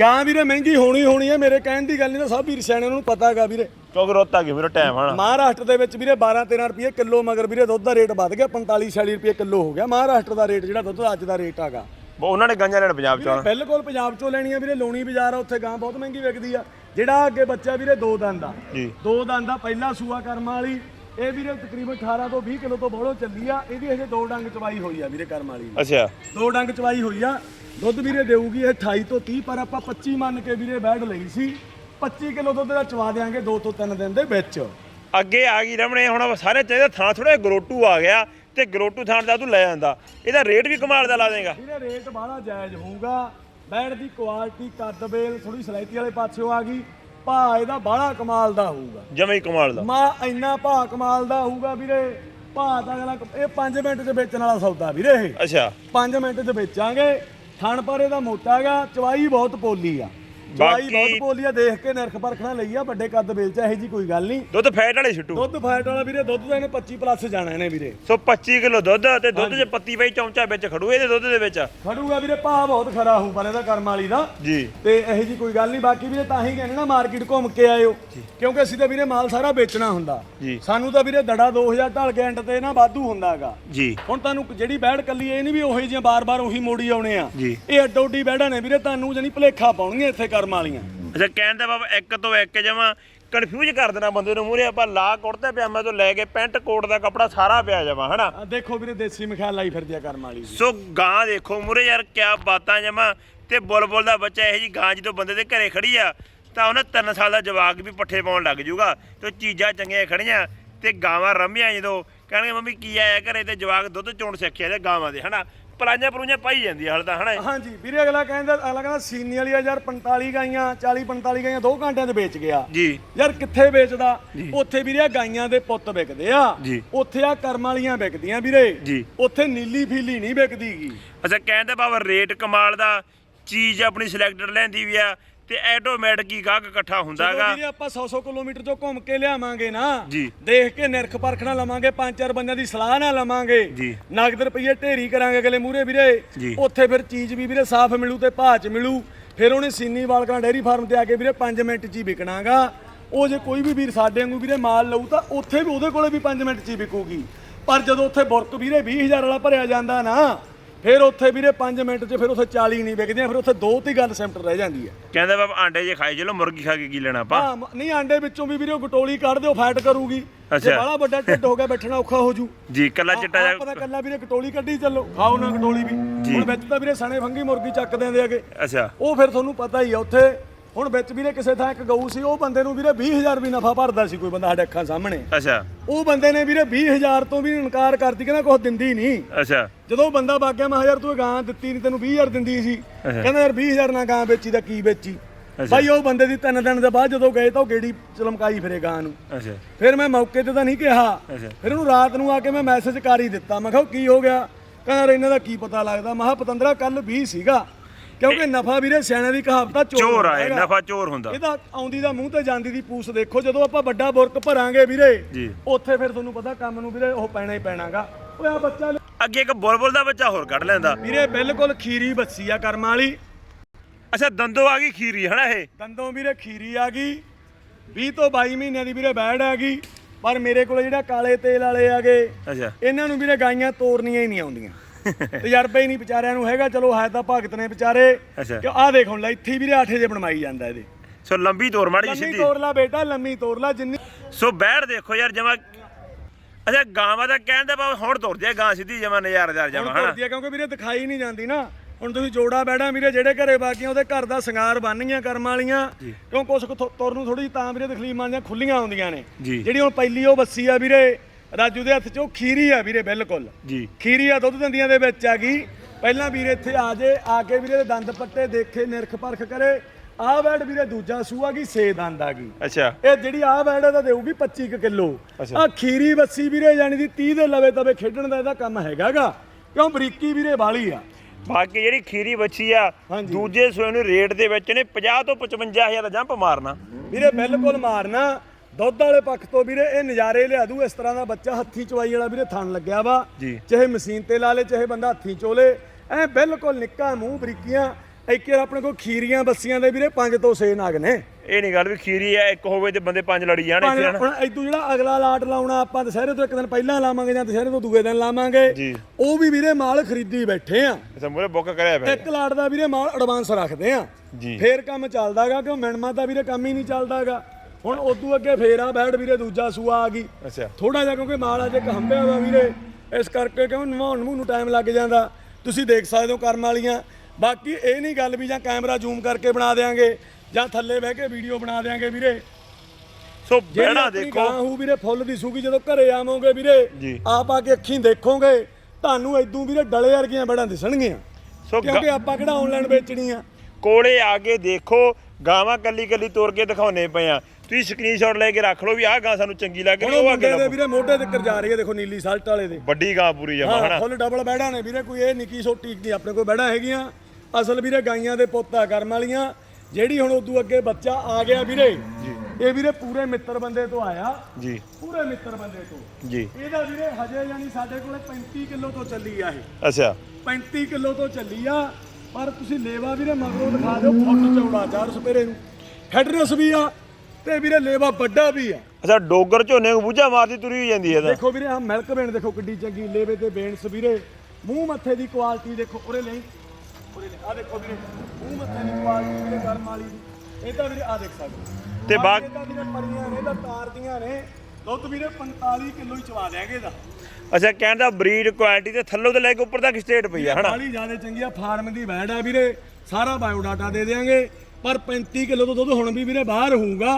ਗਾਂ ਵੀਰੇ ਮਹਿੰਗੀ ਹੋਣੀ ਹੋਣੀ ਹੈ ਮੇਰੇ ਕਹਿਣ ਦੀ ਗੱਲ ਨਹੀਂ ਤਾਂ ਸਭ ਵੀਰ ਸਿਆਣਿਆਂ ਨੂੰ ਪਤਾ ਹੈਗਾ ਵੀਰੇ। ਕਿਉਂਕਿ ਰੋਤਾ ਕੀ ਮੇਰਾ ਟਾਈਮ ਹਨਾ ਮਹਾਰਾਸ਼ਟਰ ਦੇ ਵਿੱਚ ਵੀਰੇ 12 13 ਰੁਪਏ ਕਿਲੋ ਮਗਰ ਵੀਰੇ ਦੁੱਧ ਦਾ ਰੇਟ ਵੱਧ ਗਿਆ 45 46 ਰੁਪਏ ਕਿਲੋ ਹੋ ਗਿਆ। ਮਹਾਰਾਸ਼ਟਰ ਦਾ ਰੇਟ ਜਿਹੜਾ ਦੁੱਧ ਦਾ ਅੱਜ ਦਾ ਰੇਟ ਹੈਗਾ ਉਹਨਾਂ ਨੇ ਗਾਂਆਂ ਲੈਣ ਪੰਜਾਬ ਚ। ਆਉਣਾ ਬਿਲਕੁਲ ਪੰਜਾਬ ਚੋਂ ਲੈਣੀ ਆ ਵੀਰੇ ਲੋਣੀ ਬਾਜ਼ਾਰ ਆ ਉੱਥੇ ਗਾਂ ਬਹੁਤ ਮਹਿੰਗੀ ਵਿਕਦੀ ਆ। ਜਿਹੜਾ ਅੱਗੇ ਬੱਚਾ ਵੀਰੇ ਦੋ ਦੰਦ ਆ। ਜੀ। ਦੋ ਦੰਦ ਦਾ ਪਹਿਲਾ ਸੂਆ ਕਰਮ ਵਾਲੀ। ਇਹ ਵੀਰੇ ਤਕਰੀਬਨ 18 ਤੋਂ 20 ਕਿਲੋ ਤੋਂ ਬੋਲੋ ਚੱਲੀ ਆ। ਇਹਦੀ ਹਜੇ ਦੋ ਡੰਗ ਚਵਾਈ ਹੋਈ ਆ ਵੀਰੇ ਕਰਮ ਵਾਲੀ ਦੀ। ਅੱਛਾ। ਦੋ ਡੰਗ ਚਵਾਈ ਹੋਈ ਆ। ਦੁੱਧ ਵੀਰੇ ਦੇਊਗੀ ਇਹ 28 ਤੋਂ 30 ਪਰ ਆਪਾਂ 25 ਮੰਨ ਕੇ ਵੀਰੇ ਬੈਡ ਲਈ ਸੀ। 25 ਕਿਲੋ ਦੁੱਧ ਦਾ ਚਵਾ ਦੇਾਂਗੇ 2 ਤੋਂ 3 ਦਿਨ ਦੇ ਵਿੱਚ। ਅੱਗੇ ਆ ਗਈ ਰਮਣੇ ਹੁਣ ਸਾਰੇ ਚਾਹੀਦਾ ਥਾਂ ਥੋੜਾ ਗਰੋਟੂ ਆ ਗਿਆ। ਤੇ ਗਰੋਟੂ ਥਾਂ ਦਾ ਤੂੰ ਲੈ ਜਾਂਦਾ ਇਹਦਾ ਰੇਟ ਵੀ ਕਮਾਲ ਦਾ ਲਾ ਦੇਗਾ। ਵੀਰੇ ਰੇਟ ਬਾਹਲਾ ਜਾਇਜ਼ ਹੋਊਗਾ। ਬੈਡ ਦੀ ਕੁਆਲਿਟੀ ਕੱਦ ਬੇਲ ਥੋੜੀ ਸਲਾਈਤੀ ਵਾਲੇ ਪਾਸਿਓਂ ਆ ਗਈ। ਭਾ ਇਹਦਾ ਬਾਹਲਾ ਕਮਾਲ ਦਾ ਹੋਊਗਾ। ਜਮੇ ਹੀ ਕਮਾਲ ਦਾ। ਮਾ ਇੰਨਾ ਭਾ ਕਮਾਲ ਦਾ ਹੋਊਗਾ ਵੀਰੇ। ਭਾ ਤਾਂ ਅਗਲਾ ਇਹ 5 ਮਿੰਟ 'ਚ ਵੇਚਣ ਵਾਲਾ ਸੌਦਾ ਵੀਰੇ ਇਹ। ਅੱਛਾ। 5 ਮਿੰਟ 'ਚ ਵੇਚਾਂਗੇ। ਥਣ ਪਰ ਇਹਦਾ ਮੋਟਾ ਹੈਗਾ ਚਵਾਈ ਬਹੁਤ ਪੋਲੀ ਆ। ਬਾਕੀ- ਬਹੁਤ ਪੋਲੀ ਆ ਦੇਖ ਕੇ ਨਿਰਖ ਪਰਖਣਾ ਲਈ ਆ ਵੱਡੇ ਕੱਦ ਵੇਚ ਇਹੋ ਜੀ ਕੋਈ ਗੱਲ ਨਹੀਂ। ਦੁੱਧ ਫੈਟ ਵਾਲੇ ਛਿੱਟੂ। ਦੁੱਧ ਫੈਟ ਵਾਲਾ ਵੀਰੇ ਦੁੱਧ ਦਾ ਇਹਨੇ 25 ਪਲੱਸ ਜਾਣਾ ਇਹਨੇ ਵੀਰੇ। ਸੋ 25 ਕਿਲੋ ਦੁੱਧ ਤੇ ਦੁੱਧ 'ਚ ਪੱਤੀ ਪਈ ਚੌਂਚਾ ਵਿੱਚ ਖੜੂ ਇਹਦੇ ਦੁੱਧ ਦੇ ਵਿੱਚ। ਖੜੂਗਾ ਵੀਰੇ ਭਾ ਬਹੁਤ ਖਰਾ ਹੋਊ ਪਰ ਇਹਦਾ ਕਰਮ ਵਾਲੀ ਦਾ। ਜੀ। ਤੇ ਇਹੋ ਜੀ ਕੋਈ ਗੱਲ ਨਹੀਂ ਬਾਕੀ ਵੀਰੇ ਤਾਂ ਹੀ ਕਹਿੰਦੇ ਨਾ ਮਾਰਕੀਟ ਘੁੰਮ ਕੇ ਆਇਓ। ਕਿਉਂਕਿ ਅਸੀਂ ਤਾਂ ਵੀਰੇ ਮਾਲ ਸਾਰਾ ਵੇਚਣਾ ਹੁੰਦਾ। ਜੀ। ਸਾਨੂੰ ਤਾਂ ਵੀਰੇ ਦੜਾ 2000 ਢਲ ਕੇ ਐਂਡ ਤੇ ਨਾ ਵਾਧੂ ਹੁੰਦਾਗਾ ਜੀ। ਹੁਣ ਤੁਹਾਨੂੰ ਜਿਹੜੀ ਬੈੜ ਕੱਲੀ ਇਹ ਨਹੀਂ ਵੀ ਉਹੀ ਜਿਹੀਆਂ ਬਾਰ-ਬਾਰ ਉਹੀ ਮੋੜੀ ਆਉਣੇ ਆ। ਜੀ। ਇਹ ਅੱਡੋ ਅੱਡੀ ਬੈੜਾਂ ਨੇ ਵੀਰੇ ਤੁਹਾਨੂੰ ਜਾਨੀ ਭਲੇਖਾ ਪਾਉਣਗੀਆਂ ਇੱਥੇ ਕਰਮ ਵਾਲੀਆਂ। ਅੱਛਾ ਕਹਿਣ ਦਾ ਬਾਬਾ ਇੱਕ ਤੋਂ ਇੱਕ ਜਮਾ ਕਨਫਿਊਜ਼ ਕਰ ਦੇਣਾ ਬੰਦੇ ਨੂੰ ਮੂਰੇ ਆਪਾਂ ਲਾ ਕੁੜਤੇ ਪਜਾਮਾ ਤੋਂ ਲੈ ਕੇ ਪੈਂਟ ਕੋਟ ਦਾ ਕੱਪੜਾ ਸਾਰਾ ਪਿਆ ਜਾਵਾ ਹਨਾ? ਆ ਦੇਖੋ ਵੀਰੇ ਦੇਸੀ ਮਖਿਆਲ ਲਾਈ ਫਿਰਦੀ ਆ ਕਰਮ ਵਾਲੀ। ਸੋ ਗਾਂ ਦੇਖੋ ਮੂਰੇ ਯਾਰ ਕਿਆ ਬਾਤਾਂ ਜਮਾ। ਤੇ ਬੁਲਬੁਲ ਦਾ ਬੱਚਾ ਇਹ ਜੀ ਗਾਂ ਜਦੋਂ ਬੰਦੇ ਦੇ ਘਰੇ ਖੜੀ ਆ ਤਾਂ ਉਹਨੇ 3 ਸਾਲ ਦਾ ਜਵਾਕ ਵੀ ਪੱਠੇ ਪਾਉਣ ਲੱਗ ਜੂਗਾ ਤੇ ਚੀਜ਼ਾਂ ਚੰਗੀਆਂ ਖੜੀਆਂ ਤੇ ਗਾਵਾਂ ਰੰਮੀਆਂ ਜਦੋਂ ਕਹਿਣਗੇ ਮੰਮੀ ਕੀ ਆਇਆ ਘਰੇ? ਤੇ ਜਵਾਕ ਦੁੱਧ ਚੋਣ ਸਿੱਖਿਆ ਤੇ ਗਾਵਾਂ ਦੇ ਹਨਾ? ਪਲਾਈਆਂ ਪਲੂਈਆਂ ਪਾਈ ਜਾਂਦੀ ਹਲ ਤਾਂ ਹਨਾ ਹਾਂਜੀ ਵੀਰੇ ਅਗਲਾ ਕਹਿੰਦਾ ਅਗਲਾ ਕਹਿੰਦਾ ਸੀਨੀ ਵਾਲੀ ਆ ਯਾਰ 45 ਗਾਈਆਂ 40 45 ਗਾਈਆਂ 2 ਘੰਟਿਆਂ 'ਚ ਵੇਚ ਗਿਆ। ਜੀ। ਯਾਰ ਕਿੱਥੇ ਵੇਚਦਾ? ਉੱਥੇ ਵੀਰੇ ਆਹ ਗਾਈਆਂ ਦੇ ਪੁੱਤ ਵਿਕਦੇ ਆ। ਉੱਥੇ ਆ ਕਰਮ ਵਾਲੀਆਂ ਵਿਕਦੀਆਂ ਵੀਰੇ। ਜੀ। ਉੱਥੇ ਨੀਲੀ ਫੀਲੀ ਨਹੀਂ ਵਿਕਦੀਗੀ। ਅੱਛਾ ਕਹਿੰਦੇ ਬਾਬਾ ਰੇਟ ਕਮਾਲ ਦਾ ਚੀਜ਼ ਆਪਣੀ ਸਿਲੈਕਟਡ ਲੈਂਦੀ ਵੀ ਆ ਤੇ ਆਟੋਮੈਟਿਕ ਹੀ ਗਾਹਕ ਇਕੱਠਾ ਹੁੰਦਾਗਾ ਜਦੋਂ ਵੀਰੇ ਆਪਾਂ 100-100 ਕਿਲੋਮੀਟਰ ਤੋਂ ਘੁੰਮ ਕੇ ਲਿਆਵਾਂਗੇ ਨਾ। ਜੀ। ਦੇਖ ਕੇ ਨਿਰਖ ਪਰਖ ਨਾ ਲਵਾਂਗੇ ਪੰਜ ਚਾਰ ਬੰਦਿਆਂ ਦੀ ਸਲਾਹ ਨਾ ਲਵਾਂਗੇ। ਜੀ। ਨਗਦ ਰੁਪਈਏ ਢੇਰੀ ਕਰਾਂਗੇ ਅਗਲੇ ਮੂਰੇ ਵੀਰੇ। ਉੱਥੇ ਫਿਰ ਚੀਜ਼ ਵੀ ਵੀਰੇ ਸਾਫ਼ ਮਿਲੂ ਤੇ ਭਾਅ ਚ ਮਿਲੂ। ਫਿਰ ਉਹਨੇ ਸੀਨੀ ਵਾਲਕਾਂ ਡੇਰੀ ਫਾਰਮ ਤੇ ਆ ਕੇ ਵੀਰੇ 5 ਮਿੰਟ ਚ ਹੀ ਵਿਕਣਾਗਾ। ਉਹ ਜੇ ਕੋਈ ਵੀ ਵੀਰ ਸਾਡੇ ਵਾਂਗੂ ਵੀਰੇ ਮਾਲ ਲਊ ਤਾਂ ਉੱਥੇ ਵੀ ਉਹਦੇ ਕੋਲੇ ਵੀ 5 ਮਿੰਟ ਚ ਹੀ ਵਿਕੂਗੀ। ਪਰ ਜਦੋਂ ਉੱਥੇ ਬੁਰਕ ਵੀਰੇ 20000 ਵਾਲਾ ਭਰਿਆ ਜਾਂਦਾ ਨਾ ਫਿਰ ਉੱਥੇ ਵੀਰੇ 5 ਮਿੰਟ ਚ ਫਿਰ ਉੱਥੇ 40 ਨਹੀਂ ਵਿਕਦੀਆਂ ਫਿਰ ਉੱਥੇ ਦੋ ਤੇ ਗੱਲ ਸਿਮਟ ਰਹਿ ਜਾਂਦੀ ਹੈ। ਕਹਿੰਦੇ ਬਾਬਾ ਆਂਡੇ ਜੇ ਖਾਈ ਚਲੋ ਮੁਰਗੀ ਖਾ ਕੇ ਕੀ ਲੈਣਾ ਆਪਾਂ? ਹਾਂ ਮ- ਨਹੀਂ ਆਂਡੇ ਵਿੱਚੋਂ ਵੀ ਵੀਰੇ ਉਹ ਗਟੋਲੀ ਕੱਢ ਦਿਓ ਫੈਟ ਕਰੂਗੀ। ਜੇ ਅੱਛਾ। ਬੜਾ ਵੱਡਾ ਢਿੱਡ ਹੋ ਗਿਆ ਬੈਠਣਾ ਔਖਾ ਹੋ ਜੂ। ਜੀ ਕੱਲਾ ਚਿੱਟਾ ਆਹ ਜਿਹਾ ਪਤਾ ਕੱਲਾ ਵੀਰੇ ਗਟੋਲੀ ਕੱਢੀ ਚੱਲੋ ਖਾਓ ਨਾ ਗਟੋਲੀ ਵੀ। ਹੁਣ ਵਿੱਚ ਤਾਂ ਵੀਰੇ ਸਣੇ ਫੰਗੀ ਮੁਰਗੀ ਚੱਕ ਦਿੰਦੇ ਅਗੇ ਅੱਛਾ। ਉਹ ਫਿਰ ਤੁਹਾਨੂੰ ਪਤਾ ਹੀ ਆ ਉੱਥੇ ਹੁਣ ਵਿੱਚ ਵੀਰੇ ਕਿਸੇ ਥਾਂ ਇੱਕ ਗਊ ਸੀ ਉਹ ਬੰਦੇ ਨੂੰ ਵੀਰੇ 20000 ਵੀ ਨਫਾ ਭਰਦਾ ਸੀ ਕੋਈ ਬੰਦਾ ਸਾਡੇ ਅੱਖਾਂ ਸਾਹਮਣੇ। ਅੱਛਾ। ਉਹ ਬੰਦੇ ਨੇ ਵੀਰੇ 20000 ਤੋਂ ਵੀ ਇਨਕਾਰ ਕਰਤੀ ਕਹਿੰਦਾ ਕੁਝ ਦਿੰਦੀ ਨਹੀਂ ਅੱਛਾ। ਜਦੋਂ ਉਹ ਬੰਦਾ ਬਾਗਿਆ ਮੈਂ ਯਾਰ ਤੂੰ ਗਾਂ ਦਿੱਤੀ ਨਹੀਂ ਤੈਨੂੰ 20000 ਦਿੰਦੀ ਸੀ। ਕਹਿੰਦਾ ਯਾਰ 20000 ਨਾਲ ਗਾਂ ਵੇਚੀ ਤਾਂ ਕੀ ਵੇਚੀ? ਭਾਈ ਉਹ ਬੰਦੇ ਦੀ ਤਿੰਨ ਦਿਨ ਦੇ ਬਾਅਦ ਜਦੋਂ ਗਏ ਤਾਂ ਉਹ ਗੇੜੀ ਚਲਮਕਾਈ ਫਿਰੇ ਗਾਂ ਨੂੰ। ਅੱਛਾ। ਫਿਰ ਮੈਂ ਮੌਕੇ ਤੇ ਤਾਂ ਨਹੀਂ ਕਿਹਾ। ਅੱਛਾ। ਫਿਰ ਉਹਨੂੰ ਰਾਤ ਨੂੰ ਆ ਕੇ ਮੈਂ ਮੈਸੇਜ ਕਰ ਹੀ ਦਿੱਤਾ। ਮੈਂ ਕਿਹਾ ਕੀ ਹੋ ਗਿਆ? ਕਹਿੰਦਾ ਇਹਨਾਂ ਦਾ ਕੀ ਪਤਾ ਲੱਗਦਾ? ਮੈਂ ਕਿਹਾ ਪਤੰਦਰਾ ਕੱਲ 20 ਸੀਗਾ। ਕਿਉਂਕਿ ਨਫਾ ਵੀਰੇ ਸਿਆਣੇ ਦੀ ਕਹਾਵਤ ਚੋਰ ਹੁੰਦਾ ਆਏ ਹੈਗਾ। ਨਫਾ ਚੋਰ ਹੁੰਦਾ। ਇਹਦਾ ਆਉਂਦੀ ਦਾ ਮੂੰਹ ਤੇ ਜਾਂਦੀ ਦੀ ਪੂਸ ਦੇਖੋ ਜਦੋਂ ਆਪਾਂ ਵੱਡਾ ਬੁਰਕ ਭਰਾਂਗੇ ਵੀਰੇ ਜੀ। ਉੱਥੇ ਫਿਰ ਤੁਹਾਨੂੰ ਪਤਾ ਕੰਮ ਨੂੰ ਵੀਰੇ ਉਹ ਪੈਣਾ ਹੀ ਪੈਣਾਗਾ। ਓਏ ਆ ਬੱਚਾ ਲੈ- ਅੱਗੇ ਇੱਕ ਬੁਲਬੁਲ ਦਾ ਬੱਚਾ ਹੋਰ ਕੱਢ ਲੈਂਦਾ। ਵੀਰੇ ਬਿਲਕੁਲ ਖੀਰੀ ਬੱਸੀ ਆ ਕਰਮਾਂ ਵਾਲੀ। ਅੱਛਾ ਦੰਦੋ ਆ ਗਈ ਖੀਰੀ ਹਨਾ ਇਹ? ਦੰਦੋਂ ਵੀਰੇ ਖੀਰੀ ਆ ਗਈ। 20 ਤੋਂ 22 ਮਹੀਨਿਆਂ ਦੀ ਵੀਰੇ ਬੈੜ ਆ ਗਈ। ਪਰ ਮੇਰੇ ਕੋਲ ਜਿਹੜਾ ਕਾਲੇ ਤੇਲ ਵਾਲੇ ਆਗੇ ਅੱਛਾ। ਇਹਨਾਂ ਨੂੰ ਵੀਰੇ ਗਾਈਆਂ ਤੋਰਨੀਆਂ ਹੀ ਨਹੀਂ ਆਉਂਦੀਆਂ। ਤਜਰਬਾ ਹੀ ਨਹੀਂ ਵਿਚਾਰਿਆਂ ਨੂੰ ਹੈਗਾ ਚਲੋ ਹੈ ਤਾਂ ਭਗਤ ਨੇ ਵਿਚਾਰੇ। ਅੱਛਾ। ਕਿ ਆਹ ਦੇਖ ਹੁਣ ਲੈ ਇੱਥੇ ਹੀ ਵੀਰੇ ਆਠੇ ਜੇ ਬਣਵਾਈ ਜਾਂਦਾ ਇਹਦੇ। ਸੋ ਲੰਬੀ ਤੋਰ ਮਾੜੀ ਲੰਮੀ ਸਿੱਧੀ। ਤੋਰ ਲਾ ਬੇਟਾ ਲੰਮੀ ਤੋਰ ਲਾ ਜਿੰਨੀ ਸੋ ਬੈਠ ਦੇਖੋ ਯਾਰ ਜਮਾ ਅੱਛਾ ਗਾਵਾਂ ਦਾ ਕਹਿਣ ਦਾ ਭਾਵ ਹੁਣ ਤੁਰ ਜਾਏ ਗਾਂ ਸਿੱਧੀ ਜਮਾ ਨਜ਼ਾਰੇਦਾਰ ਹੁਣ ਜਮਾ ਹਨਾ? ਤੁਰਦੀ ਆ ਕਿਉਂਕਿ ਵੀਰੇ ਦਿਖਾਈ ਨਹੀਂ ਜਾਂਦੀ ਨਾ। ਹੁਣ ਤੁਸੀਂ ਜੋੜਾ ਬੈੜਾ ਵੀਰੇ ਜਿਹੜੇ ਘਰੇ ਬਾਕੀਆਂ ਉਹਦੇ ਘਰ ਦਾ ਸ਼ਿੰਗਾਰ ਬੰਨੀਆਂ ਕਰਮ ਵਾਲੀਆਂ। ਕਿਉਂ ਕੁਛ ਕੁ ਤੁਰ ਨੂੰ ਥੋੜੀ ਤਾਂ ਵੀਰੇ ਤਕਲੀਫ ਮੰਨਦੀਆਂ ਖੁੱਲੀਆਂ ਆਉਂਦੀਆਂ ਨੇ। ਜੀ। ਜਿਹੜੀ ਹੁਣ ਪਹਿਲੀ ਉਹ ਬੱਸੀ ਆ ਵੀਰੇ ਰਾਜੂ ਦੇ ਹੱਥ 'ਚ ਉਹ ਖੀਰੀ ਆ ਵੀਰੇ ਬਿਲਕੁਲ। ਜੀ। ਖੀਰੀ ਆ ਦੁੱਧ ਦੰਦੀਆਂ ਦੇ ਵਿੱਚ ਆ ਗਈ। ਪਹਿਲਾਂ ਵੀਰੇ ਇੱਥੇ ਆ ਜੇ ਆ ਕੇ ਵੀਰੇ ਦੇ ਦੰਦ ਪੱਟੇ ਦੇਖੇ ਨਿਰਖ ਪਰਖ ਕਰੇ। ਆਹ ਵੈੜ ਵੀਰੇ ਦੂਜਾ ਸੂਆ ਗਈ ਸੇ ਦੰਦ ਆ ਗਈ। ਅੱਛਾ। ਇਹ ਜਿਹੜੀ ਆਹ ਵੈੜ ਇਹਦਾ ਦੇਊਗੀ 25 ਕਿਲੋ। ਆ ਖੀਰੀ ਬੱਸੀ ਵੀਰੇ ਯਾਨੀ ਦੀ 30 ਦੇ ਲਵੇ ਤਵੇ ਖੇਡਣ ਦਾ ਇਹਦਾ ਕੰਮ ਹੈਗਾਗਾ। ਕਿਉਂ ਬਰੀਕੀ ਵੀਰੇ ਵਾਲੀ ਆ। ਬਾਕੀ ਜਿਹੜੀ ਖੀਰੀ ਬੱਚੀ ਆ। ਦੂਜੇ ਸੋਏ ਨੂੰ ਰੇਟ ਦੇ ਵਿੱਚ ਨੇ 50 ਤੋਂ 55000 ਦਾ ਜੰਪ ਮਾਰਨਾ। ਵੀਰੇ ਬਿਲਕੁਲ ਮਾਰਨਾ। ਦੁੱਧ ਵਾਲੇ ਪੱਖ ਤੋਂ ਵੀਰੇ ਇਹ ਨਜ਼ਾਰੇ ਲਿਆ ਦੂ ਇਸ ਤਰ੍ਹਾਂ ਦਾ ਬੱਚਾ ਹੱਥੀ ਚਵਾਈ ਵਾਲਾ ਵੀਰੇ ਥਣ ਲੱਗਿਆ ਵਾ। ਜੀ। ਚਾਹੇ ਮਸ਼ੀਨ ਤੇ ਲਾ ਲੇ ਚਾਹੇ ਬੰਦਾ ਹੱਥੀ ਚੋਲੇ ਐ ਬਿਲਕੁਲ ਨਿੱਕਾ ਮੂੰਹ ਬਰੀਕੀਆਂ ਇੱਕੇ ਆਪਣੇ ਕੋਲ ਖੀਰੀਆਂ ਬੱਸੀਆਂ ਦੇ ਵੀਰੇ 5 ਤੋਂ 6 ਨਾਗ ਨੇ। ਇਹ ਨਹੀਂ ਗੱਲ ਵੀ ਖੀਰੀ ਆ ਇੱਕ ਹੋਵੇ ਤੇ ਬੰਦੇ ਪੰਜ ਲੜੀ ਜਾਣ ਇੱਥੇ ਹਨਾ ਹੁਣ ਇਦੋਂ ਜਿਹੜਾ ਅਗਲਾ ਲਾਟ ਲਾਉਣਾ ਆਪਾਂ ਦੁਸਹਿਰੇ ਤੋਂ ਇੱਕ ਦਿਨ ਪਹਿਲਾਂ ਲਾਵਾਂਗੇ ਜਾਂ ਦੁਸਹਿਰੇ ਤੋਂ ਦੂਏ ਦਿਨ ਲਾਵਾਂਗੇ ਜੀ। ਉਹ ਵੀ ਵੀਰੇ ਮਾਲ ਖਰੀਦੀ ਬੈਠੇ ਆ। ਅੱਛਾ ਮੂਰੇ ਬੁੱਕ ਕਰਿਆ ਪਿਆ। ਇੱਕ ਲਾਟ ਦਾ ਵੀਰੇ ਮਾਲ ਐਡਵਾਂਸ ਰੱਖਦੇ ਆ। ਜੀ। ਫੇਰ ਕੰਮ ਚੱਲਦਾਗਾ ਕਿਉਂ ਮਿਣਮਾ ਦਾ ਵੀਰੇ ਕੰਮ ਹੀ ਨਹੀਂ ਚੱਲਦਾਗਾ। ਹੁਣ ਉਦੋਂ ਅੱਗੇ ਫੇਰ ਆ ਬੈਠ ਵੀਰੇ ਦੂਜਾ ਸੂਆ ਆ ਗਈ। ਅੱਛਾ। ਥੋੜਾ ਜਿਹਾ ਕਿਉਂਕਿ ਮਾਲ ਅਜੇ ਹੰਬਿਆ ਵਾ ਵੀਰੇ ਇਸ ਕਰਕੇ ਕਿਉਂ ਨਵਾਉਣ ਨੂੰ ਨੂੰ ਟਾਈਮ ਲੱਗ ਜਾਂਦਾ। ਤੁਸੀਂ ਦੇਖ ਸਕਦੇ ਹੋ ਕਰਮ ਵਾਲੀਆਂ। ਬਾਕੀ ਇਹ ਨਹੀਂ ਗੱਲ ਵੀ ਜਾਂ ਕੈਮਰਾ ਜ਼ੂਮ ਕਰਕੇ ਬਣਾ ਦੇਾਂਗੇ ਜਾਂ ਥੱਲੇ ਬਹਿ ਕੇ ਵੀਡੀਓ ਬਣਾ ਦੇਾਂਗੇ ਵੀਰੇ। ਸੋ ਬਹਿਣਾ ਦੇਖੋ। ਗਾਂ ਹੋਊ ਵੀਰੇ ਫੁੱਲ ਦੀ ਸੂਗੀ ਜਦੋਂ ਘਰੇ ਆਵੋਗੇ ਵੀਰੇ। ਆਪ ਆ ਕੇ ਅੱਖੀਂ ਦੇਖੋਗੇ ਤੁਹਾਨੂੰ ਐਦੂ ਵੀਰੇ ਡਲੇ ਵਰਗੀਆਂ ਬੜਾਂ ਦਿਸਣਗੀਆਂ। ਸੋ ਕਿਉਂਕਿ ਆਪਾਂ ਕਿਹੜਾ ਆਨਲਾਈਨ ਵੇਚਣੀਆਂ। ਕੋਲੇ ਆ ਕੇ ਦੇਖੋ ਗਾਵਾਂ ਕੱਲੀ ਕੱਲੀ ਤੋਰ ਕੇ ਦਿਖਾਉਣੇ ਪਏ ਆ। ਤੁਸੀਂ ਸਕਰੀਨਸ਼ਾਟ ਲੈ ਕੇ ਰੱਖ ਲਓ ਵੀ ਆਹ ਗਾਂ ਸਾਨੂੰ ਚੰਗੀ ਲੱਗ ਹੁਣ ਰਹੀ ਉਹ ਉਹ ਅੱਗੇ ਮੁੰਡੇ ਦੇ। ਵੀਰੇ ਮੋਢੇ ਤੇ ਜਾ ਰਹੀ ਹੈ ਦੇਖੋ ਨੀਲੀ ਸਲਟ ਵਾਲੇ ਦੇ। ਵੱਡੀ ਗਾਂ ਪੂਰੀ ਜਮਾ ਹਾਂ ਹਨਾ? ਫੁੱਲ ਡਬਲ ਬੈੜਾਂ ਨੇ ਵੀਰੇ ਕੋਈ ਇਹ ਨਿੱਕੀ ਸੋਟੀ ਨਹੀਂ ਆਪਣੇ ਕੋਲ ਬੈੜਾਂ ਹੈਗੀਆਂ। ਅਸਲ ਵੀਰੇ ਗਾਈਆਂ ਦੇ ਪੁੱਤ ਆ ਕਰਮ ਵਾਲੀਆਂ ਜਿਹੜੀ ਹੁਣ ਉਦੋਂ ਅੱਗੇ ਬੱਚਾ ਆ ਗਿਆ ਵੀਰੇ ਇਹ ਵੀਰੇ ਪੂਰੇ ਮਿੱਤਰ ਬੰਦੇ ਤੋਂ ਆਇਆ। ਜੀ। ਪੂਰੇ ਮਿੱਤਰ ਬੰਦੇ ਤੋਂ। ਜੀ। ਇਹਦਾ ਵੀਰੇ ਹਜੇ ਯਾਨੀ ਸਾਡੇ ਕੋਲੇ 35 ਕਿਲੋ ਤੋਂ ਚੱਲੀ ਆ ਇਹ। ਅੱਛਾ। 35 ਕਿਲੋ ਤੋਂ ਚੱਲੀ ਆ ਪਰ ਤੁਸੀਂ ਲੇਵਾ ਵੀਰੇ ਮਗਰੋਂ ਦਿਖਾ ਦਿਓ ਫੁੱਟ ਚੌੜਾ ਚਾਰ ਸਪੇਰੇ ਨੂੰ। ਹੈਡਰਸ ਵੀ ਆ ਤੇ ਵੀਰੇ ਲੇਵਾ ਵੱਡਾ ਵੀ ਆ। ਅੱਛਾ ਡੋਗਰ ਝੋਨੇ ਨੂੰ ਬੂਝਾ ਮਾਰਦੀ ਤੁਰੀ ਹੋਈ ਜਾਂਦੀ ਹੈ ਤਾਂ। ਦੇਖੋ ਵੀਰੇ ਆ ਮਿਲਕ ਬੇਣ ਦੇਖੋ ਕਿੱਡੀ ਚੰਗੀ ਲੇਵੇ ਤੇ ਬੇਣਸ ਵੀਰੇ। ਮੂੰਹ ਮੱਥੇ ਦੀ ਕੁਆਲਿਟੀ ਦੇਖੋ ਉਰੇ ਲਈ। ਉਰੇ ਆ ਦੇਖੋ ਵੀਰੇ ਮੂੰਹ ਮੱਥੇ ਦੀ ਕੁਆਲਿਟੀ ਵੀਰੇ ਗਰਮ ਵਾਲੀ। ਦੀ ਇਹ ਤਾਂ ਵੀਰੇ ਆ ਦੇਖ ਸਕਦੇ। ਤੇ ਬਾਕ- ਵੀਰੇ ਪਰੀਆਂ ਨੇ ਤਾਂ ਤਾਰਦੀਆਂ ਨੇ। ਦੁੱਧ ਵੀਰੇ 45 ਕਿਲੋ ਹੀ ਚਵਾ ਦਿਆਂਗੇ ਇਹਦਾ। ਅੱਛਾ ਕਹਿਣ ਦਾ ਬਰੀਡ ਕੁਆਲਿਟੀ ਤੇ ਥੱਲੋਂ ਤੇ ਲੈ ਕੇ ਉੱਪਰ ਤੱਕ ਸਟੇਟ ਪਈ ਆ ਹਨਾ? ਬਾਲੀ ਜ਼ਿਆਦਾ ਚੰਗੀ ਆ ਫਾਰਮ ਦੀ ਵੈੜ ਆ ਵੀਰੇ। ਸਾਰਾ ਬਾਇਓ ਡਾਟਾ ਦੇ ਦੇਾਂਗੇ ਪਰ 35 ਕਿਲੋ ਤੋਂ ਦੁੱਧ ਹੁਣ ਵੀ ਵੀਰੇ ਬਾਹਰ ਹੋਊਗਾ।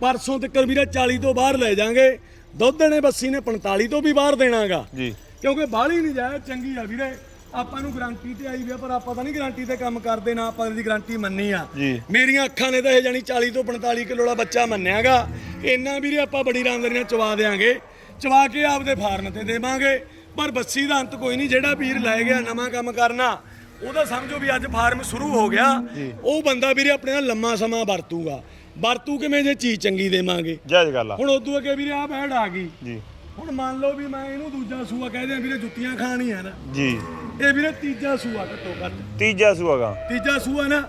ਪਰਸੋਂ ਤੱਕ ਵੀਰੇ 40 ਤੋਂ ਬਾਹਰ ਲੈ ਜਾਾਂਗੇ। ਦੁੱਧ ਨੇ ਬੱਸੀ ਨੇ 45 ਤੋਂ ਵੀ ਬਾਹਰ ਦੇਣਾਗਾ। ਜੀ। ਕਿਉਂਕਿ ਬਾਹਲੀ ਨਹੀਂ ਜਾਏ ਚੰਗੀ ਆ ਵੀਰੇ। ਆਪਾਂ ਨੂੰ ਗਾਰੰਟੀ ਤੇ ਆਈ ਵੀ ਆ ਪਰ ਆਪਾਂ ਤਾਂ ਨਹੀਂ ਗਾਰੰਟੀ ਤੇ ਕੰਮ ਕਰਦੇ ਨਾ ਆਪਾਂ ਦੀ ਗਾਰੰਟੀ ਮੰਨੀ ਆ। ਮੇਰੀਆਂ ਅੱਖਾਂ ਨੇ ਤਾਂ ਇਹ ਜਾਨੀ 40 ਤੋਂ 45 ਕਿਲੋ ਵਾਲਾ ਬੱਚਾ ਮੰਨਿਆਗਾ। ਇੰਨਾ ਵੀਰੇ ਆਪਾਂ ਬੜੀ ਆਰਾਮਦਾਰੀ ਨਾਲ ਚਵਾ ਦੇਾਂਗੇ ਚਵਾ ਕੇ ਆਪਦੇ ਫਾਰਮ ਤੇ ਦੇਵਾਂਗੇ। ਪਰ ਬੱਸੀ ਦਾ ਅੰਤ ਕੋਈ ਨਹੀਂ ਜਿਹੜਾ ਵੀਰ ਲੈ ਗਿਆ ਨਵਾਂ ਕੰਮ ਕਰਨਾ ਉਹਦਾ ਸਮਝੋ ਵੀ ਅੱਜ ਫਾਰਮ ਸ਼ੁਰੂ ਹੋ ਗਿਆ। ਉਹ ਬੰਦਾ ਵੀਰੇ ਆਪਣੇ ਨਾਲ ਲੰਮਾ ਸਮਾਂ ਵਰਤੂਗਾ। ਵਰਤੂ ਕਿਵੇਂ ਜੇ ਚੀਜ਼ ਚੰਗੀ ਦੇਵਾਂਗੇ? ਜਾਇਜ਼ ਗੱਲ ਆ। ਹੁਣ ਉਦੋਂ ਅੱਗੇ ਵੀਰੇ ਆ ਬੈੜ ਆ ਗਈ। ਜੀ। ਹੁਣ ਮੰਨ ਲਓ ਵੀ ਮੈਂ ਇਹਨੂੰ ਦੂਜਾ ਸੂਆ ਕਹਿ ਦਿਆਂ ਵੀਰੇ ਜੁੱਤੀਆਂ ਖਾਣੀ ਆ ਨਾ। ਜੀ। ਇਹ ਵੀਰੇ ਤੀਜਾ ਸੂਆ ਘੱਟੋ ਘੱਟ। ਤੀਜਾ ਸੂਆਗਾ। ਤੀਜਾ ਸੂਆ ਨਾ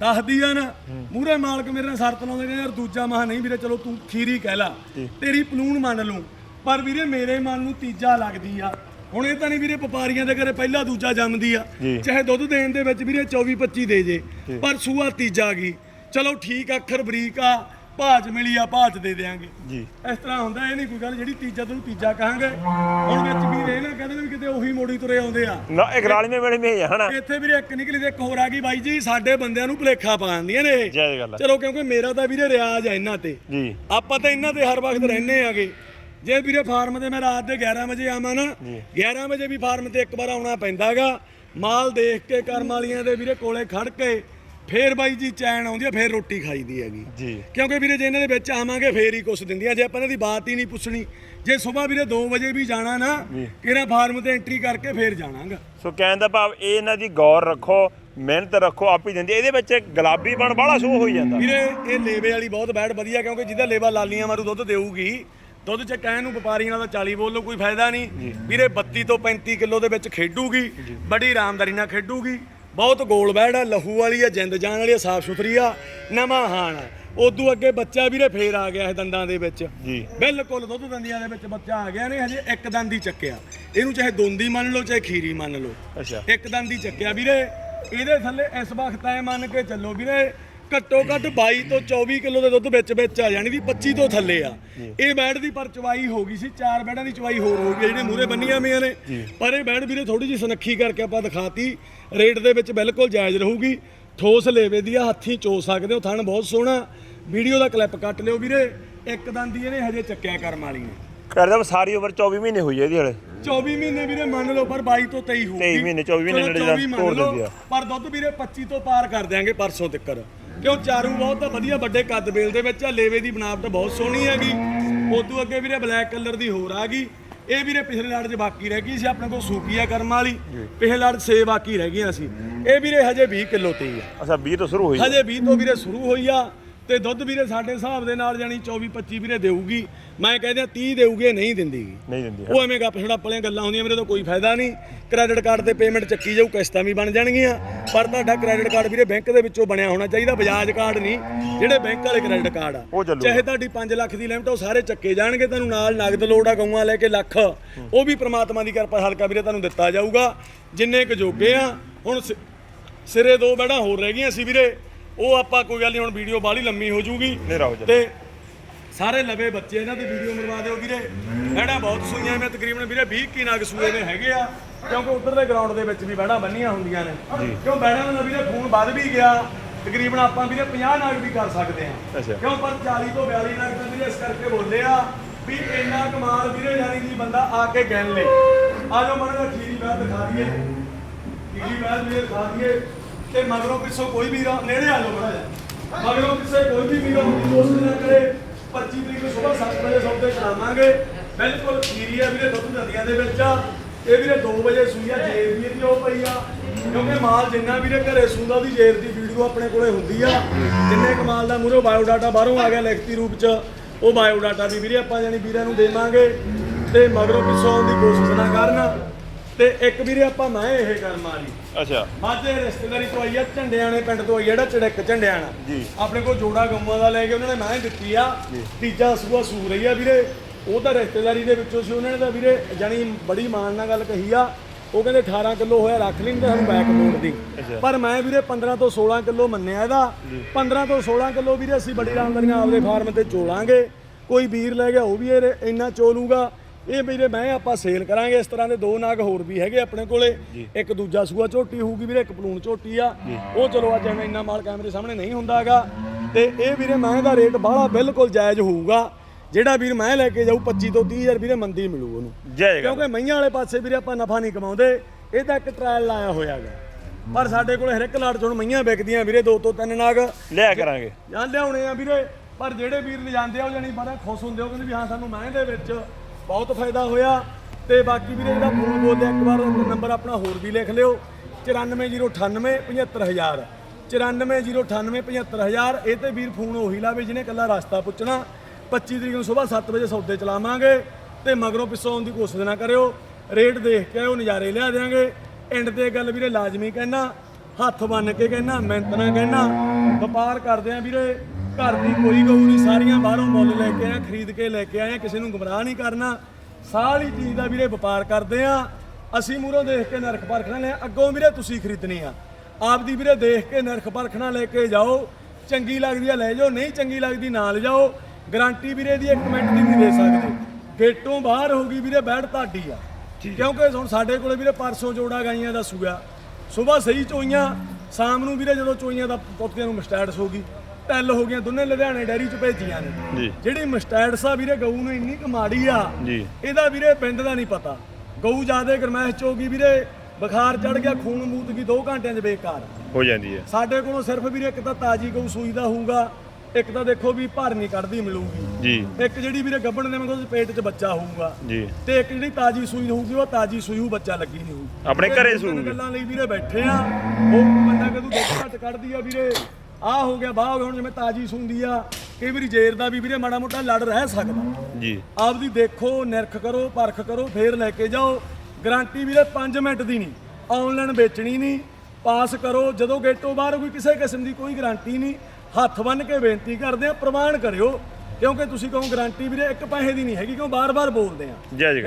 ਦੱਸਦੀ ਆ ਨਾ ਮੂਰੇ ਮਾਲਕ ਮੇਰੇ ਨਾਲ ਸ਼ਰਤ ਲਾਉਂਦੇ ਨੇ ਯਾਰ ਦੂਜਾ ਮਹਾ ਨਹੀਂ ਵੀਰੇ ਚਲੋ ਤੂੰ ਖੀਰੀ ਕਹਿ ਲਾ। ਤੇਰੀ ਪਲੂਣ ਮੰਨ ਲੂੰ ਪਰ ਵੀਰੇ ਮੇਰੇ ਮਨ ਨੂੰ ਤੀਜਾ ਲੱਗਦੀ ਆ। ਹੁਣ ਇਹ ਤਾਂ ਨਹੀਂ ਵੀਰੇ ਵਪਾਰੀਆਂ ਦੇ ਘਰੇ ਪਹਿਲਾ ਦੂਜਾ ਜੰਮਦੀ ਆ। ਜੀ। ਚਾਹੇ ਦੁੱਧ ਦੇਣ ਦੇ ਵਿੱਚ ਵੀਰੇ 24 25 ਦੇ ਜੇ ਪਰ ਸੂਆ ਤੀਜਾ ਗਈ ਚਲੋ ਠੀਕ ਆ, ਅੱਖਰ ਬਰੀਕ ਆ ਭਾਜ ਮਿਲੀ ਆ ਭਾਜ ਦੇ ਦੇਾਂਗੇ ਜੀ। ਇਸ ਤਰ੍ਹਾਂ ਹੁੰਦਾ ਇਹ ਨਹੀਂ ਕੋਈ ਗੱਲ ਜਿਹੜੀ ਤੀਜਾ ਤੈਨੂੰ ਤੀਜਾ ਕਹਾਂਗੇ। ਹੁਣ ਵਿੱਚ ਵੀ ਇਹ ਨਾ ਕਹਿੰਦੇ ਵੀ ਕਿਤੇ ਉਹੀ ਮੋੜੀ ਤੁਰੇ ਆਉਂਦੇ ਆ। ਨਾ ਇੱਕ ਰਾਲੀਵੇਂ ਵੇਲੇ ਮੇ ਹਨਾ? ਇੱਥੇ ਵੀਰੇ ਇੱਕ ਨਿਕਲੀ ਤੇ ਇੱਕ ਹੋਰ ਆ ਗਈ ਬਾਈ ਜੀ ਸਾਡੇ ਬੰਦਿਆਂ ਨੂੰ ਭੁਲੇਖਾ ਪਾਉਂਦੀਆਂ ਨੇ। ਇਹ ਗੱਲ ਚਲੋ ਕਿਉਂਕਿ ਮੇਰਾ ਤਾਂ ਵੀਰੇ ਰਿਆਜ਼ ਆ ਇਹਨਾਂ ਤੇ। ਜੀ। ਆਪਾਂ ਤਾਂ ਇਹਨਾਂ ਤੇ ਹਰ ਵਕਤ ਰਹਿੰਦੇ ਆਗੇ। ਜੇ ਵੀਰੇ ਫਾਰਮ ਤੇ ਮੈਂ ਰਾਤ ਦੇ 11 ਵਜੇ ਆਵਾਂ ਨਾ 11 ਵਜੇ ਵੀ ਫਾਰਮ ਤੇ ਇੱਕ ਵਾਰ ਆਉਣਾ ਪੈਂਦਾਗਾ। ਮਾਲ ਦੇਖ ਕੇ ਕਰਮ ਵਾਲੀਆਂ ਦੇ ਵੀਰੇ ਕੋਲੇ ਖੜ ਕੇ ਫੇਰ ਬਾਈ ਜੀ ਚੈਨ ਆਉਂਦੀ ਆ ਫੇਰ ਰੋਟੀ ਖਾਈਦੀ ਹੈਗੀ। ਜੀ। ਕਿਉਂਕਿ ਵੀਰੇ ਜੇ ਇਹਨਾਂ ਦੇ ਵਿੱਚ ਆਵਾਂਗੇ ਫੇਰ ਹੀ ਕੁਛ ਦਿੰਦੀਆਂ। ਜੇ ਆਪਾਂ ਇਹਨਾਂ ਦੀ ਬਾਤ ਹੀ ਨਹੀਂ ਪੁੱਛਣੀ ਜੇ ਸਵੇਰ ਵੀਰੇ 2 ਵਜੇ ਵੀ ਜਾਣਾ ਨਾ ਕਿਹੜਾ ਫਾਰਮ ਤੇ ਐਂਟਰੀ ਕਰਕੇ ਫੇਰ ਜਾਣਾਗਾ। ਸੋ ਕਹਿਣ ਦਾ ਭਾਵ ਇਹ ਇਹਨਾਂ ਦੀ ਗੌਰ ਰੱਖੋ ਮਿਹਨਤ ਰੱਖੋ ਆਪ ਹੀ। ਦਿੰਦੀ ਇਹਦੇ ਵਿੱਚ ਗੁਲਾਬੀ ਬਣ ਬਾਹਲਾ ਸ਼ੋ ਹੋਈ ਜਾਂਦਾ। ਵੀਰੇ ਇਹ ਲੇਵੇ ਵਾਲੀ ਬਹੁਤ ਬੈੜ ਵਧੀਆ ਕਿਉਂਕਿ ਜਿਹਦਾ ਲੇਵਾ ਲਾਲੀਆਂ ਮਾਰੂ ਦੁੱਧ ਦੇਊਗੀ ਦੁੱਧ ਚ ਕਹਿਣ ਨੂੰ ਵਪਾਰੀਆਂ ਦਾ 40 ਬੋਲੋ ਕੋਈ ਫਾਇਦਾ ਨਹੀਂ। ਵੀਰੇ 32 ਤੋਂ 35 ਕਿਲੋ ਦੇ ਵਿੱਚ ਖੇਡੂਗੀ ਬੜੀ ਆਰਾਮਦਾਰੀ ਨਾਲ ਖੇਡੂਗੀ। ਬਹੁਤ ਗੋਲ ਬੈੜ ਆ ਲਹੂ ਵਾਲੀ ਆ ਜਿੰਦ ਜਾਨ ਵਾਲੀ ਆ ਸਾਫ਼ ਸੁਥਰੀ ਆ ਨਵਾਂ ਹਾਣ ਉਦੋਂ ਅੱਗੇ ਬੱਚਾ ਵੀਰੇ ਫੇਰ ਆ ਗਿਆ ਇਹ ਦੰਦਾਂ ਦੇ ਵਿੱਚ। ਜੀ। ਬਿਲਕੁਲ ਦੁੱਧ ਦੰਦੀਆਂ ਦੇ ਵਿੱਚ ਬੱਚਾ ਆ ਗਿਆ ਨੇ ਹਜੇ ਇੱਕ ਦੰਦ ਹੀ ਚੱਕਿਆ। ਇਹਨੂੰ ਚਾਹੇ ਦੋਂਦੀ ਮੰਨ ਲਓ ਚਾਹੇ ਖੀਰੀ ਮੰਨ ਲਓ। ਅੱਛਾ। ਇੱਕ ਦੰਦ ਹੀ ਚੱਕਿਆ ਵੀਰੇ। ਇਹਦੇ ਥੱਲੇ ਇਸ ਵਕਤ ਐ ਮੰਨ ਕੇ ਚੱਲੋ ਵੀਰੇ ਘੱਟੋ ਘੱਟ 22 ਤੋਂ 24 ਕਿਲੋ ਦੇ ਦੁੱਧ ਵਿੱਚ ਵਿੱਚ ਆ ਜਾਣੀ ਦੀ 25 ਤੋਂ ਥੱਲੇ ਆ। ਇਹ ਬੈੜ ਦੀ ਪਰ ਚਵਾਈ ਹੋ ਗਈ ਸੀ ਚਾਰ ਬੈੜਾਂ ਦੀ ਚਵਾਈ ਹੋਰ ਹੋ ਗਈ ਜਿਹੜੇ ਮੂਰੇ ਬੰਨੀਆਂ ਹੋਈਆਂ ਨੇ। ਪਰ ਇਹ ਬੈੜ ਵੀਰੇ ਥੋੜੀ ਜਿਹੀ ਸੁਨੱਖੀ ਕਰਕੇ ਆਪਾਂ ਦਿਖਾਤੀ ਰੇਟ ਦੇ ਵਿੱਚ ਬਿਲਕੁਲ ਜਾਇਜ਼ ਰਹੂਗੀ। ਠੋਸ ਲੇਵੇ ਦੀ ਆ ਹੱਥੀਂ ਚੋ ਸਕਦੇ ਹੋ ਥਣ ਬਹੁਤ ਸੋਹਣਾ। ਵੀਡੀਓ ਦਾ ਕਲਿੱਪ ਕੱਟ ਲਿਓ ਵੀਰੇ ਇੱਕ ਦੰਦ ਦੀ ਇਹਨੇ ਹਜੇ ਚੱਕਿਆ ਕਰਮ ਵਾਲੀ ਨੇ। ਕਰਦਾ ਸਾਰੀ ਉਮਰ 24 ਮਹੀਨੇ ਹੋਈ ਹੈ ਇਹਦੀ ਹਲੇ। 24 ਮਹੀਨੇ ਵੀਰੇ ਮੰਨ ਲਓ ਪਰ 22 ਤੋਂ 23 ਹੋਊਗੀ। 23 ਮਹੀਨੇ, 24 ਮਹੀਨੇ ਨੇੜੇ ਦਾ 24 ਮੰਨ ਤੋੜ ਦਿੰਦੀ ਆ। ਪਰ ਦੁੱਧ ਵੀਰੇ 25 ਤੋਂ ਪਾਰ ਕਰ ਦਿਆਂਗੇ ਪਰਸੋਂ ਤੱਕਰ। ਕਿਉਂ ਚਾਰੂ ਬਹੁਤ ਤਾਂ ਵਧੀਆ ਵੱਡੇ ਕੱਦ ਬੇਲ ਦੇ ਵਿੱਚ ਆ ਲੇਵੇ ਦੀ ਬਣਾਵਟ ਬਹੁਤ ਸੋਹਣੀ ਹੈਗੀ। ਉਦੋਂ ਅੱਗੇ ਵੀਰੇ ਬਲੈਕ ਕਲਰ ਦੀ ਹੋਰ ਆ ਗਈ। ਇਹ ਵੀਰੇ ਪਿਛਲੇ ਲਾੜ 'ਚ ਬਾਕੀ ਰਹਿ ਗਈ ਸੀ ਆਪਣੇ ਕੋਲ ਸੂਕੀ ਆ ਕਰਮ ਵਾਲੀ। ਪਿਛਲੇ ਲਾੜ 'ਚ ਛੇ ਬਾਕੀ ਰਹਿ ਗਈਆਂ ਸੀ। ਇਹ ਵੀਰੇ ਹਜੇ 20 ਕਿਲੋ ਤੇ ਹੀ ਆ। ਅੱਛਾ 20 ਤੋਂ ਸ਼ੁਰੂ ਹੋਈ। ਹਜੇ 20 ਤੋਂ ਵੀਰੇ ਸ਼ੁਰੂ ਹੋਈ ਆ। ਤੇ ਦੁੱਧ ਵੀਰੇ ਸਾਡੇ ਹਿਸਾਬ ਦੇ ਨਾਲ ਜਾਨੀ 24 25 ਵੀਰੇ ਦੇਊਗੀ। ਮੈਂ ਕਹਿੰਦਾ 30 ਦੇਊਗੀ ਨਹੀਂ ਦਿੰਦੀ। ਨਹੀਂ ਦਿੰਦੀ ਉਹ ਐਵੇਂ ਗੱਪ ਛੜਾ ਪਲੀਆਂ ਗੱਲਾਂ ਹੁੰਦੀਆਂ ਮੇਰੇ ਤੋਂ ਕੋਈ ਫਾਇਦਾ ਨਹੀਂ। ਕ੍ਰੈਡਿਟ ਕਾਰਡ ਤੇ ਪੇਮੈਂਟ ਚੱਕੀ ਜਾਊ ਕਿਸ਼ਤਾਂ ਵੀ ਬਣ ਜਾਣਗੀਆਂ। ਪਰ ਤੁਹਾਡਾ ਕ੍ਰੈਡਿਟ ਕਾਰਡ ਵੀਰੇ ਬੈਂਕ ਦੇ ਵਿੱਚੋਂ ਬਣਿਆ ਹੋਣਾ ਚਾਹੀਦਾ ਬਜਾਜ ਕਾਰਡ ਨਹੀਂ ਜਿਹੜੇ ਬੈਂਕ ਵਾਲੇ ਕ੍ਰੈਡਿਟ ਕਾਰਡ ਆ। ਚਾਹੇ ਤੁਹਾਡੀ 5 ਲੱਖ ਦੀ ਲਿਮਟ ਉਹ ਸਾਰੇ ਚੱਕੇ ਜਾਣਗੇ ਤੁਹਾਨੂੰ ਨਾਲ ਨਗਦ ਲੋੜ ਆ ਗਊਆਂ ਲੈ ਕੇ ਲੱਖ। ਉਹ ਵੀ ਪ੍ਰਮਾਤਮਾ ਦੀ ਕਿਰਪਾ ਹਲਕਾ ਵੀਰੇ ਤੁਹਾਨੂੰ ਦਿੱਤਾ ਜਾਊਗਾ। ਜਿੰਨੇ ਕੁ ਜੋਗੇ ਆ ਹੁਣ ਸਿਰੇ ਦੋ ਬੈੜਾਂ ਹੋਰ ਰਹਿ ਗਈਆਂ ਸੀ ਵੀਰੇ। ਉਹ ਆਪਾਂ ਕੋਈ ਗੱਲ ਨਹੀਂ ਹੁਣ ਵੀਡੀਓ ਬਾਹਲੀ ਲੰਮੀ ਹੋ ਜੂਗੀ ਹਨੇਰਾ ਹੋ ਜਾਣਾ। ਤੇ ਸਾਰੇ ਲਵੇ ਬੱਚੇ ਇਹਨਾਂ ਦੀ ਵੀਡੀਓ ਮਰਵਾ ਦਿਓ ਵੀਰੇ। ਬੈੜਾਂ ਬਹੁਤ ਸੂਈਆਂ ਮੈਂ ਤਕਰੀਬਨ ਵੀਰੇ 20 ਕੀ ਨਗ ਸੂਏ ਦੇ ਹੈਗੇ ਆ ਕਿਉਂਕਿ ਉਧਰਲੇ ਗਰਾਊਂਡ ਦੇ ਵਿੱਚ ਵੀ ਬੈੜਾਂ ਬੰਨੀਆਂ ਹੁੰਦੀਆਂ ਨੇ। ਕਿਉਂ ਬੈੜਾਂ ਦਾ ਵੀਰੇ ਖੂਨ ਵੱਧ ਵੀ ਗਿਆ ਤਕਰੀਬਨ ਆਪਾਂ ਵੀਰੇ 50 ਨਗ ਵੀ ਕਰ ਸਕਦੇ ਆ। ਅੱਛਾ। ਕਿਉਂ ਪਰ 40 ਤੋਂ 42 ਨਗ ਤਾਂ ਵੀਰੇ ਇਸ ਕਰਕੇ ਬੋਲੇ ਆ ਵੀ ਇੰਨਾ ਕਮਾਲ ਵੀਰੇ ਜਾਨੀ ਦੀ ਬੰਦਾ ਆ ਕੇ ਗਿਣ ਲੇ। ਆ ਜਾਓ ਮਨ ਦਾ ਖੀਰੀ ਬਾਤ ਦਿਖਾ ਦਈਏ। ਖੀਰੀ ਬਾਤ ਵੀਰੇ ਦਿਖਾ ਦਈਏ। ਤੇ ਮਗਰੋਂ ਪਿੱਛੋਂ ਕੋਈ ਵੀ ਨੇੜੇ ਆ ਲਓ ਬੜਾ ਮਗਰੋਂ ਪਿੱਛੇ ਕੋਈ ਵੀ ਵੀਰੋ ਦੀ ਕੋਸ਼ਿਸ਼ ਨਾ ਕਰੇ 25 ਤਰੀਕ ਨੂੰ ਸਵੇਰ 7 ਵਜੇ ਸੌਦੇ ਚਲਾਵਾਂਗੇ ਬਿਲਕੁਲ ਖੀਰੀ ਆ ਵੀਰੇ ਦੁੱਧ ਨਦੀਆਂ ਦੇ ਵਿੱਚ ਆ। ਇਹ ਵੀਰੇ 2 ਵਜੇ ਸੂਈ ਆ ਜੇਰ ਵੀ ਇਹਦੀ ਉਹ ਪਈ ਆ। ਕਿਉਂਕਿ ਮਾਲ ਜਿੰਨਾ ਵੀਰੇ ਘਰੇ ਸੂੰਦਾ ਉਹਦੀ ਜੇਰ ਦੀ ਵੀਡੀਓ ਆਪਣੇ ਕੋਲੇ ਹੁੰਦੀ ਆ। ਜਿੰਨੇ ਕਮਾਲ ਦਾ ਮੂਰੋ ਬਾਇਓ ਡਾਟਾ ਬਾਹਰੋਂ ਆ ਗਿਆ ਲਿਖਤੀ ਰੂਪ ਚ, ਉਹ ਬਾਇਓ ਡਾਟਾ ਵੀ ਵੀਰੇ ਆਪਾਂ ਜਾਨੀ ਵੀਰਾਂ ਨੂੰ ਦੇਵਾਂਗੇ। ਤੇ ਮਗਰੋਂ ਪਿੱਛੋਂ ਆਉਣ ਦੀ ਕੋਸ਼ਿਸ਼ ਨਾ ਕਰਨ। ਤੇ ਇੱਕ ਵੀਰੇ ਆਪਾਂ ਮੈਂ ਇਹ ਕਰਮ ਵਾਲੀ ਅੱਛਾ। ਮਾਝੇ ਰਿਸ਼ਤੇਦਾਰੀ ਤੋਂ ਆਈ ਆ ਝੰਡਿਆਣੇ ਪਿੰਡ ਤੋਂ ਆਈ ਆ ਜਿਹੜਾ ਚੜਕ ਝੰਡਿਆਣਾ ਜੀ। ਆਪਣੇ ਕੋਲ ਜੋੜਾ ਗਊਆਂ ਦਾ ਲੈ ਕੇ ਉਹਨਾਂ ਨੇ ਮੈਂ ਦਿੱਤੀ ਆ। ਤੀਜਾ ਸੂਆ ਸੂ ਰਹੀ ਆ ਵੀਰੇ। ਉਹ ਤਾਂ ਰਿਸ਼ਤੇਦਾਰੀ ਦੇ ਵਿੱਚੋਂ ਸੀ ਉਹਨਾਂ ਨੇ ਤਾਂ ਵੀਰੇ ਜਾਨੀ ਬੜੀ ਮਾਣ ਨਾਲ ਗੱਲ ਕਹੀ ਆ। ਉਹ ਕਹਿੰਦੇ 18 ਕਿਲੋ ਹੋਇਆ ਰੱਖ ਲਈ ਤਾਂ ਸਾਨੂੰ ਬੈਕ ਮੋੜ ਦੀ। ਪਰ ਮੈਂ ਵੀਰੇ 15 ਤੋਂ 16 ਕਿਲੋ ਮੰਨਿਆ ਇਹਦਾ। 15 ਤੋਂ 16 ਕਿਲੋ ਵੀਰੇ ਅਸੀਂ ਬੜੀ ਆਮਦਨੀਆਂ ਆਪਦੇ ਫਾਰਮ ਤੇ ਚੋਲਾਂਗੇ। ਕੋਈ ਵੀਰ ਲੈ ਗਿਆ ਉਹ ਵੀ ਇਹ ਇੰਨਾ ਚੋਲੂਗਾ। ਇਹ ਵੀਰੇ ਮੈਂ ਆਪਾਂ ਸੇਲ ਕਰਾਂਗੇ ਇਸ ਤਰ੍ਹਾਂ ਦੇ ਦੋ ਨਾਗ ਹੋਰ ਵੀ ਹੈਗੇ ਆਪਣੇ ਕੋਲੇ। ਇੱਕ ਦੂਜਾ ਸੂਆ ਝੋਟੀ ਹੋਊਗੀ ਵੀਰੇ ਇੱਕ ਪਲੂਣ ਝੋਟੀ ਆ। ਉਹ ਚਲੋ ਅੱਜ ਐਵੇਂ ਇੰਨਾ ਮਾਲ ਕੈਮਰੇ ਸਾਹਮਣੇ ਨਹੀਂ ਹੁੰਦਾਗਾ ਤੇ ਇਹ ਵੀਰੇ ਮੈਂ ਦਾ ਰੇਟ ਬਾਹਲਾ ਬਿਲਕੁਲ ਜਾਇਜ਼ ਹੋਊਗਾ। ਜਿਹੜਾ ਵੀਰ ਮੈਂ ਲੈ ਕੇ ਜਾਊ 25 ਤੋਂ 30000 ਵੀਰੇ ਮੰਦੀ ਮਿਲੂ ਉਹਨੂੰ। ਜਾਏਗਾ ਕਿਉਂਕਿ ਮਈਆਂ ਵਾਲੇ ਪਾਸੇ ਵੀਰੇ ਆਪਾਂ ਨਫਾ ਨਹੀਂ ਕਮਾਉਂਦੇ। ਇਹ ਤਾਂ ਇੱਕ ਟ੍ਰਾਇਲ ਲਾਇਆ ਹੋਇਆਗਾ ਪਰ ਸਾਡੇ ਕੋਲ ਹਰ ਇੱਕ ਲਾਟ ਚੋਂ ਮਈਆਂ ਵਿਕਦੀਆਂ ਵੀਰੇ ਦੋ ਤੋਂ ਤਿੰਨ ਨਾਗ। ਲਿਆ ਕਰਾਂਗੇ। ਜਾਂ ਲਿਆਉਣੇ ਆ ਵੀਰੇ। ਪਰ ਜਿਹੜੇ ਵੀਰ ਲਿਜਾਂਦੇ ਆ ਉਹ ਜਾਨੀ ਬੜਾ ਖੁਸ਼ ਹੁੰਦੇ ਉਹ ਕਹਿੰਦੇ ਵੀ ਹਾਂ ਸਾਨੂੰ ਮੈਂ ਦੇ ਵਿੱਚ। ਬਹੁਤ ਫਾਇਦਾ ਹੋਇਆ ਤੇ ਬਾਕੀ ਵੀਰੇ ਜਿਹੜਾ ਫੋਨ ਬੋਲਦੇ ਇੱਕ ਵਾਰ ਨੰਬਰ ਆਪਣਾ ਹੋਰ ਵੀ ਲਿਖ ਲਿਓ। 94098 75000 94098 75000 ਇਹ ਤੇ ਵੀਰ ਫੋਨ ਉਹੀ ਲਾਵੇ ਜਿਹਨੇ ਕੱਲਾ ਰਸਤਾ ਪੁੱਛਣਾ। 25 ਤਰੀਕ ਨੂੰ ਸਵੇਰ 7 ਵਜੇ ਸੌਦੇ ਚਲਾਵਾਂਗੇ ਤੇ ਮਗਰੋਂ ਪਿੱਛੋਂ ਆਉਣ ਦੀ ਕੋਸ਼ਿਸ਼ ਨਾ ਕਰਿਓ। ਰੇਟ ਦੇਖ ਕੇ ਉਹ ਨਜ਼ਾਰੇ ਲਿਆ ਦੇਾਂਗੇ ਐਂਡ ਤੇ ਗੱਲ ਵੀਰੇ ਲਾਜ਼ਮੀ ਕਹਿਣਾ, ਹੱਥ ਬੰਨ ਕੇ ਕਹਿਣਾ, ਮਿਹਨਤ ਨਾਲ ਕਹਿਣਾ। ਵਪਾਰ ਕਰਦੇ ਆ ਵੀਰੇ। ਘਰ ਦੀ ਕੋਈ ਗਊ ਨਹੀਂ ਸਾਰੀਆਂ ਬਾਹਰੋਂ ਮੁੱਲ ਲੈ ਕੇ ਆਏ ਖਰੀਦ ਕੇ ਲੈ ਕੇ ਆਏ ਕਿਸੇ ਨੂੰ ਗੁੰਮਰਾਹ ਨਹੀਂ ਕਰਨਾ। ਸਾਰੀ ਚੀਜ਼ ਦਾ ਵੀਰੇ ਵਪਾਰ ਕਰਦੇ ਆ। ਅਸੀਂ ਮੂਹਰੋਂ ਦੇਖ ਕੇ ਨਰਖ ਪਰਖਣਾ ਲੈ ਅੱਗੋਂ ਵੀਰੇ ਤੁਸੀਂ ਖਰੀਦਣੀ ਆ। ਆਪਦੀ ਵੀਰੇ ਦੇਖ ਕੇ ਨਰਖ ਪਰਖਣਾ ਲੈ ਕੇ ਜਾਓ। ਚੰਗੀ ਲੱਗਦੀ ਆ ਲੈ ਜਾਓ। ਨਹੀਂ ਚੰਗੀ ਲੱਗਦੀ ਨਾ ਲੈ ਜਾਓ ਗਾਰੰਟੀ ਵੀਰੇ ਦੀ ਇੱਕ ਮਿੰਟ ਦੀ ਨਹੀਂ ਦੇ ਸਕਦੇ। ਗੇਟੋਂ ਬਾਹਰ ਹੋ ਗਈ ਵੀਰੇ ਬੈਠ ਤੁਹਾਡੀ ਆ। ਕਿਉਂਕਿ ਹੁਣ ਸਾਡੇ ਕੋਲੇ ਵੀਰੇ ਪਰਸੋਂ ਜੋੜਾ ਗਾਈਆਂ ਦਾ ਸੂਆ। ਸਵੇਰ ਸਹੀ ਚੋਈਆਂ ਸ਼ਾਮ ਨੂੰ ਵੀਰੇ ਜਦੋਂ ਚੋਈਆਂ ਦਾ ਪੁੱਤਿਆਂ ਨੂੰ ਮਸਟੈਡਸ ਹੋ ਗਈ। ਟੈਲ ਹੋ ਗਈਆਂ ਦੋਨੇ ਲੁਧਿਆਣੇ ਡੈਰੀ ਚ ਭੇਜੀਆਂ ਨੇ। ਜੀ। ਜਿਹੜੀ ਮਸਟੈਡਸ ਆ ਵੀਰੇ ਗਊ ਨੂੰ ਇੰਨੀ ਕੁ ਮਾੜੀ ਆ ਜੀ। ਇਹਦਾ ਵੀਰੇ ਪਿੰਡ ਦਾ ਨਹੀਂ ਪਤਾ। ਗਊ ਜਿਆਦੇ ਗਰਮੈਸ਼ ਚ ਹੋ ਗਈ ਵੀਰੇ ਬੁਖਾਰ ਚੜ ਗਿਆ ਖੂਨ ਮੂਤ ਗਈ 2 ਘੰਟਿਆਂ 'ਚ ਬੇਕਾਰ। ਹੋ ਜਾਂਦੀ ਹੈ। ਸਾਡੇ ਕੋਲੋਂ ਸਿਰਫ ਵੀਰੇ ਇੱਕ ਤਾਂ ਤਾਜੀ ਗਊ ਸੂਈ ਦਾ ਹੋਊਗਾ ਇੱਕ ਤਾਂ ਦੇਖੋ ਵੀ ਭਰ ਨਹੀਂ ਕੱਢਦੀ ਮਿਲੂਗੀ। ਜੀ। ਇੱਕ ਜਿਹੜੀ ਵੀਰੇ ਗੱਬਣ ਦੇ ਵਾਂਗੂ ਪੇਟ 'ਚ ਬੱਚਾ ਹੋਊਗਾ ਜੀ। ਤੇ ਇੱਕ ਜਿਹੜੀ ਤਾਜੀ ਸੂਈ ਹੋਊਗੀ ਉਹ ਤਾਜੀ ਸੂਈ ਹੋਊ ਬੱਚਾ ਲੱਗੀ ਨਹੀਂ ਹੋਊ। ਆਪਣੇ ਘਰੇ ਸੂਊਗੀ। ਗੱਲਾਂ ਲਈ ਵੀਰੇ ਬੈਠੇ ਆ ਉਹ ਬੰਦਾ ਕਦੋਂ ਦੁੱਧ ਘੱਟ ਕੱਢਦੀ ਆ ਵੀਰੇ। ਆਹ ਹੋ ਗਿਆ ਬਾਹ ਹੋ ਗਿਆ ਹੁਣ ਜਿਵੇਂ ਤਾਜੀ ਸੂੰਦੀ ਆ ਕਈ ਵਾਰੀ ਜੇਰ ਦਾ ਵੀ ਵੀਰੇ ਮਾੜਾ ਮੋਟਾ ਲੜ ਰਹਿ ਸਕਦਾ। ਜੀ। ਆਪਦੀ ਦੇਖੋ ਨਿਰਖ ਕਰੋ ਪਰਖ ਕਰੋ ਫੇਰ ਲੈ ਕੇ ਜਾਓ। ਗਾਰੰਟੀ ਵੀਰੇ 5 ਮਿੰਟ ਦੀ ਨਹੀਂ ਆਨਲਾਈਨ ਵੇਚਣੀ ਨਹੀਂ ਪਾਸ ਕਰੋ ਜਦੋਂ ਗੇਟੋਂ ਬਾਹਰ ਕੋਈ ਕਿਸੇ ਕਿਸਮ ਦੀ ਕੋਈ ਗਾਰੰਟੀ ਨਹੀਂ ਹੱਥ ਬੰਨ ਕੇ ਬੇਨਤੀ ਕਰਦੇ ਆ ਪ੍ਰਮਾਣ ਕਰਿਓ ਕਿਉਂਕਿ ਤੁਸੀਂ ਕਹੋ ਗਾਰੰਟੀ ਵੀਰੇ ਇੱਕ ਪੈਸੇ ਦੀ ਨਹੀਂ ਹੈਗੀ ਕਿਉਂ ਬਾਰ-ਬਾਰ ਬੋਲਦੇ ਆ।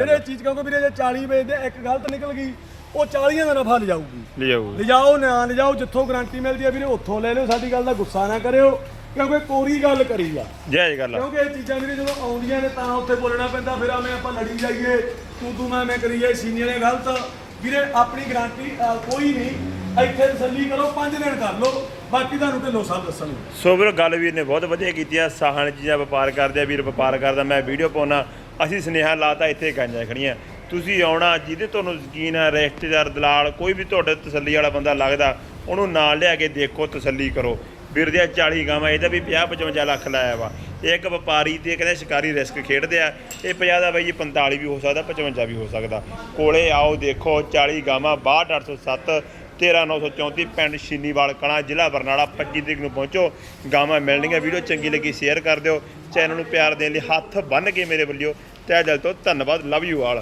ਇਹ ਚੀਜ਼ ਕਿਉਂਕਿ ਵੀਰੇ ਜੇ 40 ਵੇਚਦੇ ਇੱਕ ਗਲਤ ਨਿਕਲ ਗਈ ਉਹ 40 ਦਾ ਨਫਾ ਲਿਜਾਊਗੀ। ਲਿਆਓ ਲਿਜਾਓ ਨਾ ਲਿਜਾਓ ਜਿੱਥੋਂ ਗਾਰੰਟੀ ਮਿਲਦੀ ਆ ਵੀਰੇ ਉੱਥੋਂ ਲੈ ਲਿਓ ਸਾਡੀ ਗੱਲ ਦਾ ਗੁੱਸਾ ਨਾ ਕਰਿਓ ਕਿਉਂਕਿ ਕੋਰੀ ਗੱਲ ਕਰੀ ਆ। ਜੈ ਜੀ ਗੱਲ ਕਿਉਂਕਿ ਇਹ ਚੀਜ਼ਾਂ ਵੀਰੇ ਜਦੋਂ ਆਉਂਦੀਆਂ ਨੇ ਤਾਂ ਉੱਥੇ ਬੋਲਣਾ ਪੈਂਦਾ ਫਿਰ ਆਵੇਂ ਆਪਾਂ ਲੜੀ ਜਾਈਏ ਤੂੰ ਤੂੰ ਮੈਂ ਮੈਂ ਕਰੀ ਜਾਏ ਸੀਨੀਅਰ ਨੇ ਗਲਤ। ਵੀਰੇ ਆਪਣੀ ਗਾਰੰਟੀ ਕੋਈ ਨਹੀਂ ਇੱਥੇ ਤਸੱਲੀ ਕਰੋ 5 ਦਿਨ ਕਰ ਲਓ ਬਾਕੀ ਤੁਹਾਨੂੰ ਢਿੱਲੋਂ ਸਾਹਿਬ ਦੱਸਣਗੇ। ਸੋ ਵੀਰੋ ਗੱਲ ਵੀਰ ਨੇ ਬਹੁਤ ਵਧੀਆ ਕੀਤੀ ਆ ਸਾਹਣ ਚੀਜ਼ਾਂ ਵਪਾਰ ਕਰਦੇ ਆ ਵੀਰ ਵਪਾਰ ਕਰਦਾ ਮੈਂ ਵੀਡੀਓ ਪਾਉਣਾ ਅਸੀਂ ਸੁਨੇਹਾ ਲਾਤਾ ਇੱਥੇ ਗਾਂਜਾਂ ਖੜੀਆਂ। ਤੁਸੀਂ ਆਉਣਾ, ਜਿਹਦੇ ਤੁਹਾਨੂੰ ਯਕੀਨ ਹੈ ਰਿਸ਼ਤੇਦਾਰ ਦਲਾਲ, ਕੋਈ ਵੀ ਤੁਹਾਡੇ ਤਸੱਲੀ ਵਾਲਾ ਬੰਦਾ ਲੱਗਦਾ, ਉਹਨੂੰ ਨਾਲ ਲਿਆ ਕੇ ਦੇਖੋ, ਤਸੱਲੀ ਕਰੋ। ਵੀਰ ਦੀਆਂ 40 ਗਾਵਾਂ, ਇਹਦਾ ਵੀ 50 55 ਲੱਖ ਲਾਇਆ ਵਾ। ਇਹ ਇੱਕ ਵਪਾਰੀ ਤੇ ਕਹਿੰਦੇ ਸ਼ਿਕਾਰੀ ਰਿਸਕ ਖੇਡਦੇ ਆ। ਇਹ 50 ਦਾ ਬਾਈ ਜੀ 45 ਵੀ ਹੋ ਸਕਦਾ 55 ਵੀ ਹੋ ਸਕਦਾ। ਕੋਲੇ ਆਓ, ਦੇਖੋ 40 ਗਾਵਾਂ 62807 13934 ਪਿੰਡ ਸ਼ੀਨੀਵਾਲ ਕਲਾਂ, ਜ਼ਿਲ੍ਹਾ ਬਰਨਾਲਾ 25 ਤਰੀਕ ਨੂੰ ਪਹੁੰਚੋ। ਗਾਵਾਂ ਮਿਲਣਗੀਆਂ, ਵੀਡੀਓ ਚੰਗੀ ਲੱਗੀ, ਸ਼ੇਅਰ ਕਰ ਦਿਓ। ਚੈਨਲ ਨੂੰ ਪਿਆਰ ਦੇਣ ਲਈ ਹੱਥ ਬੰਨ ਕੇ ਮੇਰੇ ਵੱਲੋਂ। ਤਹਿ ਦਿਲ ਤੋਂ ਧੰਨਵਾਦ, ਲਵ ਯੂ ਆਲ।